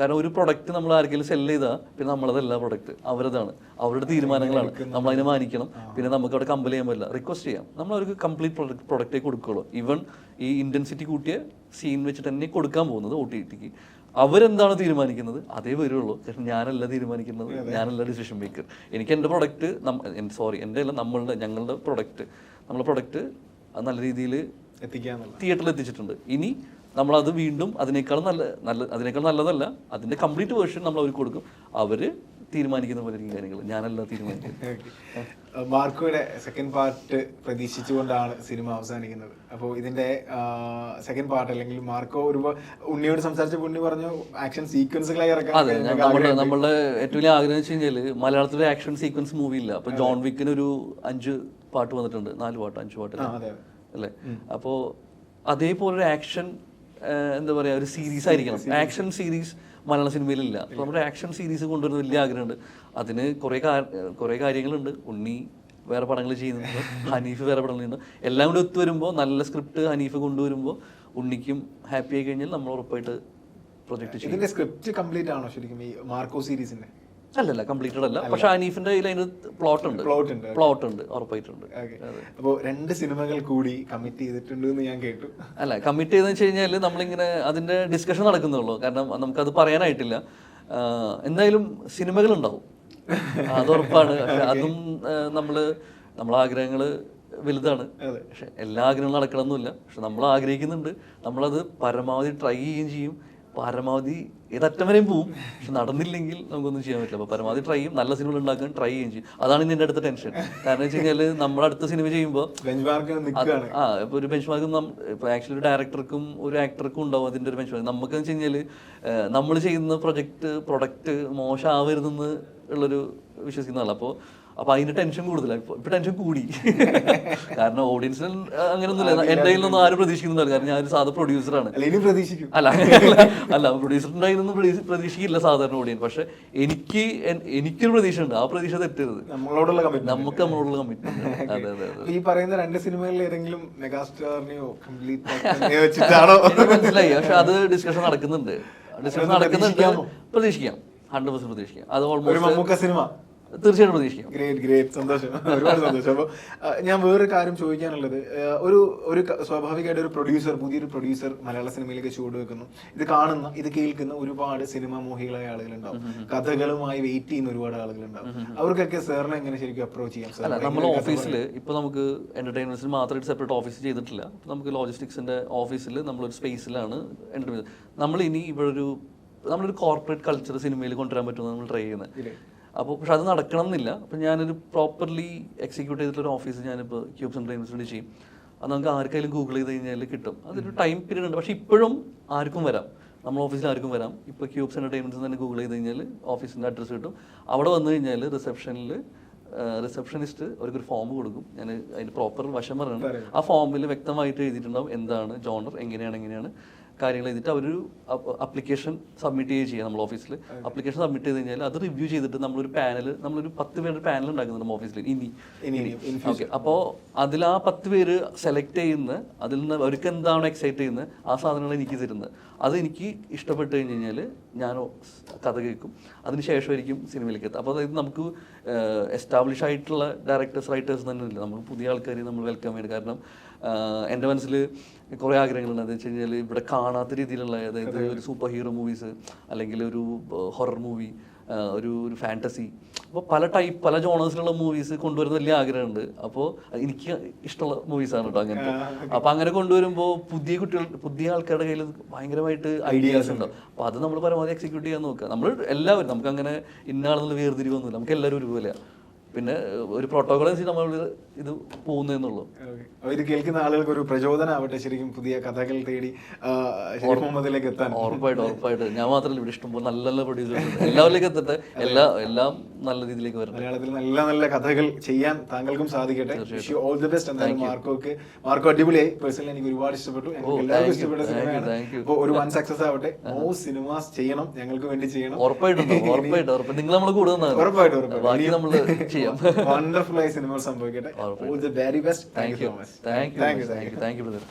S2: കാരണം ഒരു പ്രൊഡക്റ്റ് നമ്മൾ ആർക്കെങ്കിലും സെൽ ചെയ്താൽ പിന്നെ നമ്മളതല്ല പ്രൊഡക്റ്റ് അവരതാണ്. അവരുടെ തീരുമാനങ്ങളാണ്. നമ്മൾ അതിനെ മാനിക്കണം. പിന്നെ നമുക്ക് അവിടെ കമ്പൽ ചെയ്യാൻ പറ്റില്ല. റിക്വസ്റ്റ് ചെയ്യാം. നമ്മൾ അവർക്ക് കംപ്ലീറ്റ് പ്രൊഡക്റ്റ് പ്രൊഡക്റ്റേ കൊടുക്കുള്ളൂ. ഈവൻ ഈ ഇന്റൻസിറ്റി കൂട്ടിയ സീൻ വെച്ചിട്ട് തന്നെ കൊടുക്കാൻ പോകുന്നത് ഒ ടി ടിക്ക് അവരെന്താണ് തീരുമാനിക്കുന്നത്? അതേ വരുള്ളൂ. കാരണം ഞാനല്ല തീരുമാനിക്കുന്നത്. ഞാനല്ല ഡിസിഷൻ മേക്കർ എനിക്ക് എന്റെ പ്രൊഡക്റ്റ് സോറി എന്റെ അല്ല നമ്മളുടെ ഞങ്ങളുടെ പ്രൊഡക്റ്റ് നമ്മളെ പ്രൊഡക്റ്റ് നല്ല രീതിയിൽ
S1: എത്തിക്കാൻ
S2: തിയേറ്ററിൽ എത്തിച്ചിട്ടുണ്ട്. ഇനി നമ്മളത് വീണ്ടും അതിനേക്കാൾ നല്ല നല്ല അതിനേക്കാൾ നല്ലതല്ല അതിന്റെ കംപ്ലീറ്റ് വേർഷൻ നമ്മൾ അവർക്ക് കൊടുക്കും. അവർ തീരുമാനിക്കുന്ന പോലെ ഇരിക്കും കാര്യങ്ങൾ ഞാനല്ല തീരുമാനിക്കുന്നത്.
S1: മാർക്കോയുടെ സെക്കൻഡ് പാർട്ട് പ്രതീക്ഷിച്ചുകൊണ്ടാണ് സിനിമ അവസാനിക്കുന്നത്. അപ്പോൾ ഇതിന്റെ സെക്കൻഡ് പാർട്ട് അല്ലെങ്കിൽ മാർക്കോ ഒരു ഉണ്ണിയോട് സംസാരിച്ചപ്പോൾ ഉണ്ണി പറഞ്ഞു ആക്ഷൻ സീക്വൻസുകളായി ഇറക്കാം
S2: അതെ നമ്മുടെ നമ്മളുടെ ഏറ്റവും വലിയ ആഗ്രഹം വെച്ച് കഴിഞ്ഞാൽ മലയാളത്തിലെ ആക്ഷൻ സീക്വൻസ് മൂവി ഇല്ല. അപ്പോൾ ജോൺ വിക്കിന് ഒരു അഞ്ച് പാട്ട് വന്നിട്ടുണ്ട്. നാല് പാട്ട് അഞ്ച് പാട്ട്. അല്ലേ? അപ്പോൾ അതേപോലെ ഒരു ആക്ഷൻ എന്താ പറയുക ഒരു സീരീസ് ആയിരിക്കണം. ആക്ഷൻ സീരീസ് മലയാള സിനിമയിലില്ല അപ്പോൾ നമ്മുടെ ആക്ഷൻ സീരീസ് കൊണ്ടുവരുന്ന വലിയ ആഗ്രഹമുണ്ട്. അതിന് കുറേ കുറേ കാര്യങ്ങളുണ്ട്. ഉണ്ണി വേറെ പടങ്ങൾ ചെയ്യുന്നുണ്ട്. ഹനീഫ് വേറെ പടങ്ങൾ ചെയ്യുന്നുണ്ട്. എല്ലാം കൂടി ഒത്തു വരുമ്പോൾ നല്ല സ്ക്രിപ്റ്റ് ഹനീഫ് കൊണ്ടുവരുമ്പോൾ ഉണ്ണിക്കും ഹാപ്പി ആയി കഴിഞ്ഞാൽ നമ്മൾ ഉറപ്പായിട്ട് പ്രൊജക്ട് ചെയ്യും.
S1: സ്ക്രിപ്റ്റ് കംപ്ലീറ്റ് ആണോ ശരിക്കും ഈ മാർക്കോ സീരീസിന്റെ
S2: അല്ലല്ല കംപ്ലീറ്റഡ് അല്ല. പക്ഷെ അനീഫിന്റെ കയ്യിൽ അതിന് പ്ലോട്ട് ഉണ്ട്
S1: പ്ലോട്ട് ഉണ്ട്
S2: പ്ലോട്ട് ഉണ്ട് ഉറപ്പായിട്ടുണ്ട്
S1: അപ്പോൾ രണ്ട് സിനിമകൾ കൂടി കമ്മിറ്റ് ചെയ്തിട്ടുണ്ട് എന്ന് ഞാൻ കേട്ടു.
S2: അല്ല കമ്മിറ്റ് ചെയ്തെന്ന് വെച്ച് കഴിഞ്ഞാൽ നമ്മളിങ്ങനെ അതിന്റെ ഡിസ്കഷൻ നടക്കുന്നുള്ളൂ കാരണം നമുക്കത് പറയാനായിട്ടില്ല. എന്തായാലും സിനിമകൾ ഉണ്ടാവും അത് ഉറപ്പാണ്. പക്ഷെ അതും നമ്മൾ നമ്മൾ നമ്മളെ ആഗ്രഹങ്ങൾ വലുതാണ്. പക്ഷെ എല്ലാ ആഗ്രഹങ്ങളും നടക്കണമെന്നില്ല. പക്ഷെ നമ്മൾ ആഗ്രഹിക്കുന്നുണ്ട്. നമ്മളത് പരമാവധി ട്രൈ ചെയ്യുകയും ചെയ്യും. പരമാവധി ഏതറ്റം വരെയും പോവും. പക്ഷെ നടന്നില്ലെങ്കിൽ നമുക്കൊന്നും ചെയ്യാൻ പറ്റില്ല. അപ്പൊ പരമാവധി ട്രൈ ചെയ്യും. നല്ല സിനിമകൾ ഉണ്ടാക്കാൻ ട്രൈ ചെയ്യും ചെയ്യും. അതാണ് എന്റെ അടുത്ത ടെൻഷൻ കാരണം വെച്ച് കഴിഞ്ഞാൽ നമ്മുടെ അടുത്ത സിനിമ ചെയ്യുമ്പോൾ ആ ഇപ്പൊ ഒരു ബെഞ്ച് മാർക്ക് ആക്ച്വലി ഒരു ഡയറക്ടർക്കും ഒരു ആക്ടർക്കും ഉണ്ടാവും അതിന്റെ ഒരു ബെഞ്ച് മാർക്ക് നമുക്ക് വെച്ച് കഴിഞ്ഞാൽ നമ്മൾ ചെയ്യുന്ന പ്രൊജക്ട് പ്രൊഡക്റ്റ് മോശമാവരുതെന്ന് ഉള്ളൊരു വിശ്വസിക്കുന്ന ആളാണ് അപ്പോൾ അപ്പൊ അതിന് ടെൻഷൻ കൂടുതലാണ് ഇപ്പൊ ടെൻഷൻ കൂടി. കാരണം ഓഡിയൻസിന് അങ്ങനെയൊന്നുമില്ല എന്റെ കയ്യിൽ നിന്നും ആരും പ്രതീക്ഷിക്കുന്നില്ല. കാരണം ഞാനൊരു സാധാ പ്രൊഡ്യൂസറാണ്
S1: അല്ല
S2: അല്ല പ്രൊഡ്യൂസറിന്റെ കയ്യിലൊന്നും പ്രതീക്ഷ- പ്രതീക്ഷിക്കില്ല സാധാരണ ഓഡിയൻസ് പക്ഷെ എനിക്ക് എനിക്കൊരു പ്രതീക്ഷ ഉണ്ട് ആ പ്രതീക്ഷ തെറ്റരുത്.
S1: നമ്മളോടുള്ള
S2: നമുക്ക് നമ്മളോടുള്ള കമ്മിറ്റ്മെന്റ്
S1: ഈ പറയുന്ന രണ്ട് സിനിമകളിൽ ഏതെങ്കിലും മെഗാസ്റ്റാറിനെയോ
S2: മനസ്സിലായി. പക്ഷെ അത് ഡിസ്കഷൻ നടക്കുന്നുണ്ട്. ഡിസ്കഷൻ നടക്കുന്നുണ്ട്? പ്രതീക്ഷിക്കാം. ഹൺഡ്രഡ് പെർസെന്റ് പ്രതീക്ഷിക്കാം. അത് ഓൾമോസ്റ്റ്
S1: സിനിമ.
S2: തീർച്ചയായിട്ടും പ്രതീക്ഷിക്കാം.
S1: ഗ്രേറ്റ് ഗ്രേറ്റ് സന്തോഷം. ഒരുപാട് സന്തോഷം. അപ്പോൾ ഞാൻ വേറൊരു കാര്യം ചോദിക്കാനുള്ളത്. ഒരു ഒരു സ്വാഭാവികമായിട്ട് ഒരു പ്രൊഡ്യൂസർ പുതിയൊരു പ്രൊഡ്യൂസർ മലയാള സിനിമയിലേക്ക് ചുവടുവെക്കുന്നു. ഇത് കാണുന്ന ഇത് കേൾക്കുന്ന ഒരുപാട് സിനിമാ മോഹികളായ ആളുകളുണ്ടാവും. കഥകളുമായി വെയിറ്റ് ചെയ്യുന്ന ഒരുപാട് ആളുകളുണ്ടാവും. അവർക്കൊക്കെ സാറിനെ എങ്ങനെ ശരിക്കും അപ്രോച്ച് ചെയ്യാം? സാർ
S2: നമ്മൾ ഓഫീസിൽ ഇപ്പോൾ നമുക്ക് എന്റർടൈൻമെന്റ്സിന് മാത്രമായിട്ട് സെപ്പറേറ്റ് ഓഫീസ് ചെയ്തിട്ടില്ല. അപ്പോൾ നമുക്ക് ലോജിസ്റ്റിക്സിന്റെ ഓഫീസിൽ നമ്മളൊരു സ്പേസിലാണ് എന്റർടൈൻമെന്റ് നമ്മൾ ഇനി ഇവിടെ ഒരു നമ്മളൊരു കോർപ്പറേറ്റ് കൾച്ചർ സിനിമയിൽ കൊണ്ടുവരാൻ പറ്റുമെന്ന് നമ്മൾ ട്രൈ ചെയ്യുന്നത്. അപ്പോൾ പക്ഷെ അത് നടക്കണം എന്നില്ല അപ്പം ഞാനൊരു പ്രോപ്പർലി എക്സിക്യൂട്ട് ചെയ്തിട്ടുള്ള ഓഫീസ് ഞാനിപ്പോൾ ക്യൂബ്സ് സെന്റർ വേണ്ടി ചെയ്യും. അത് നമുക്ക് ആർക്കായാലും ഗൂഗിൾ ചെയ്ത് കഴിഞ്ഞാൽ കിട്ടും. അതൊരു ടൈം പീരീഡ് ഉണ്ട്. പക്ഷേ ഇപ്പോഴും ആർക്കും വരാം. നമ്മൾ ഓഫീസിൽ ആർക്കും വരാം. ഇപ്പോൾ ക്യൂബ്സ് എന്റർടൈൻമെന്റ്സ് തന്നെ ഗൂഗിൾ ചെയ്ത് കഴിഞ്ഞാൽ ഓഫീസിന്റെ അഡ്രസ്സ് കിട്ടും. അവിടെ വന്നു കഴിഞ്ഞാൽ റിസപ്ഷനിൽ റിസപ്ഷനിസ്റ്റ് അവർക്കൊരു ഫോം കൊടുക്കും. ഞാൻ അതിന്റെ പ്രോപ്പർ വശം പറയണം. ആ ഫോമിൽ വ്യക്തമായിട്ട് എഴുതിയിട്ടുണ്ടാവും എന്താണ് ജോണർ എങ്ങനെയാണ് എങ്ങനെയാണ്. കാര്യങ്ങൾ ചെയ്തിട്ട് അവരൊരു അപ്ലിക്കേഷൻ സബ്മിറ്റ് ചെയ്യുക ചെയ്യുക നമ്മൾ ഓഫീസിൽ അപ്ലിക്കേഷൻ സബ്മിറ്റ് ചെയ്ത് കഴിഞ്ഞാൽ അത് റിവ്യൂ ചെയ്തിട്ട് നമ്മളൊരു പാനൽ നമ്മളൊരു പത്ത് പേരുടെ പാനൽ ഉണ്ടാക്കുന്നുണ്ട് നമ്മൾ ഓഫീസിൽ ഇനി. ഓക്കെ. അപ്പോൾ അതിൽ ആ പത്ത് പേര് സെലക്ട് ചെയ്യുന്ന അതിൽ നിന്ന് അവർക്ക് എന്താണ് എക്സൈറ്റ് ചെയ്യുന്നത് ആ സാധനങ്ങൾ എനിക്ക് തരുന്നത്. അത് എനിക്ക് ഇഷ്ടപ്പെട്ട് കഴിഞ്ഞ് കഴിഞ്ഞാൽ ഞാൻ കഥ കേൾക്കും. അതിന് ശേഷമായിരിക്കും സിനിമയിലേക്ക് എത്തുക. അപ്പോൾ അതായത് നമുക്ക് എസ്റ്റാബ്ലിഷ് ആയിട്ടുള്ള ഡയറക്ടേഴ്സ് റൈറ്റേഴ്സ് തന്നെ ഇല്ല നമുക്ക് പുതിയ ആൾക്കാരെ നമ്മൾ വെൽക്കം ചെയ്യണം. കാരണം എന്റെ മനസ്സിൽ കുറേ ആഗ്രഹങ്ങളുണ്ട്. എന്ന് വെച്ച് കഴിഞ്ഞാൽ ഇവിടെ കാണാത്ത രീതിയിലുള്ള അതായത് ഒരു സൂപ്പർ ഹീറോ മൂവീസ് അല്ലെങ്കിൽ ഒരു ഹൊറർ മൂവി ഒരു ഒരു ഫാന്റസി അപ്പോൾ പല ടൈപ്പ് പല ജോണേഴ്സിലുള്ള മൂവീസ് കൊണ്ടുവരുന്ന വലിയ ആഗ്രഹമുണ്ട്. അപ്പോൾ എനിക്ക് ഇഷ്ടമുള്ള മൂവീസാണ് കേട്ടോ അങ്ങനെ അപ്പോൾ അങ്ങനെ കൊണ്ടുവരുമ്പോൾ പുതിയ കുട്ടികൾ പുതിയ ആൾക്കാരുടെ കയ്യിൽ ഭയങ്കരമായിട്ട് ഐഡിയാസ് ഉണ്ടാവും. അപ്പോൾ അത് നമ്മൾ പരമാവധി എക്സിക്യൂട്ട് ചെയ്യാൻ നോക്കുക. നമ്മൾ എല്ലാവരും നമുക്ക് അങ്ങനെ ഇന്ന ആളെന്നുള്ള വേർതിരിവൊന്നുമില്ല. നമുക്ക് എല്ലാവരും ഒരുപോലെയാണ് പിന്നെ ഒരു പ്രോട്ടോകോൾ അനുസരിച്ച് നമ്മൾ ഇത് പോകുന്നതെന്നുള്ളൂ
S1: അവർ ഇത് കേൾക്കുന്ന ആളുകൾക്ക് ഒരു പ്രചോദനമാവട്ടെ ശരിക്കും പുതിയ കഥകൾ തേടി മുഹമ്മദിലേക്ക് എത്താൻ.
S2: ഉറപ്പായിട്ട് ഉറപ്പായിട്ട്. ഞാൻ മാത്രമല്ല ഇവിടെ ഇഷ്ടംപോലെ നല്ല നല്ല പ്രൊഡ്യൂസേഴ്സ് എല്ലാവരിലേക്ക് എത്തട്ടെ. എല്ലാ എല്ലാം നല്ല രീതിയിലേക്ക് വരട്ടെ.
S1: മലയാളത്തിൽ നല്ല നല്ല കഥകൾ ചെയ്യാൻ താങ്കൾക്കും സാധിക്കട്ടെ. ഓൾ ദി ബെസ്റ്റ് എന്തായാലും മാർക്കോക്ക് മാർക്കോ അടിപൊളിയായി. പേഴ്സണലി എനിക്ക് ഒരുപാട് ഇഷ്ടപ്പെട്ടു. എല്ലാവർക്കും ഇഷ്ടപ്പെട്ട സിനിമയാണ്. ഒരു വൺ സക്സസ് ആവട്ടെ. ഓ സിനിമാസ് ചെയ്യണം. ഞങ്ങൾക്ക് വേണ്ടി ചെയ്യണം.
S2: ഉറപ്പായിട്ടും ഉറപ്പായിട്ടും നിങ്ങൾ നമ്മൾ കൂടെ
S1: ഉറപ്പായിട്ടും
S2: ബാക്കി നമ്മൾ ചെയ്യാം.
S1: വണ്ടർഫുള്ളായി സിനിമകൾ സംഭവിക്കട്ടെ. All the very best thank you
S2: thank you thank you thank you brother.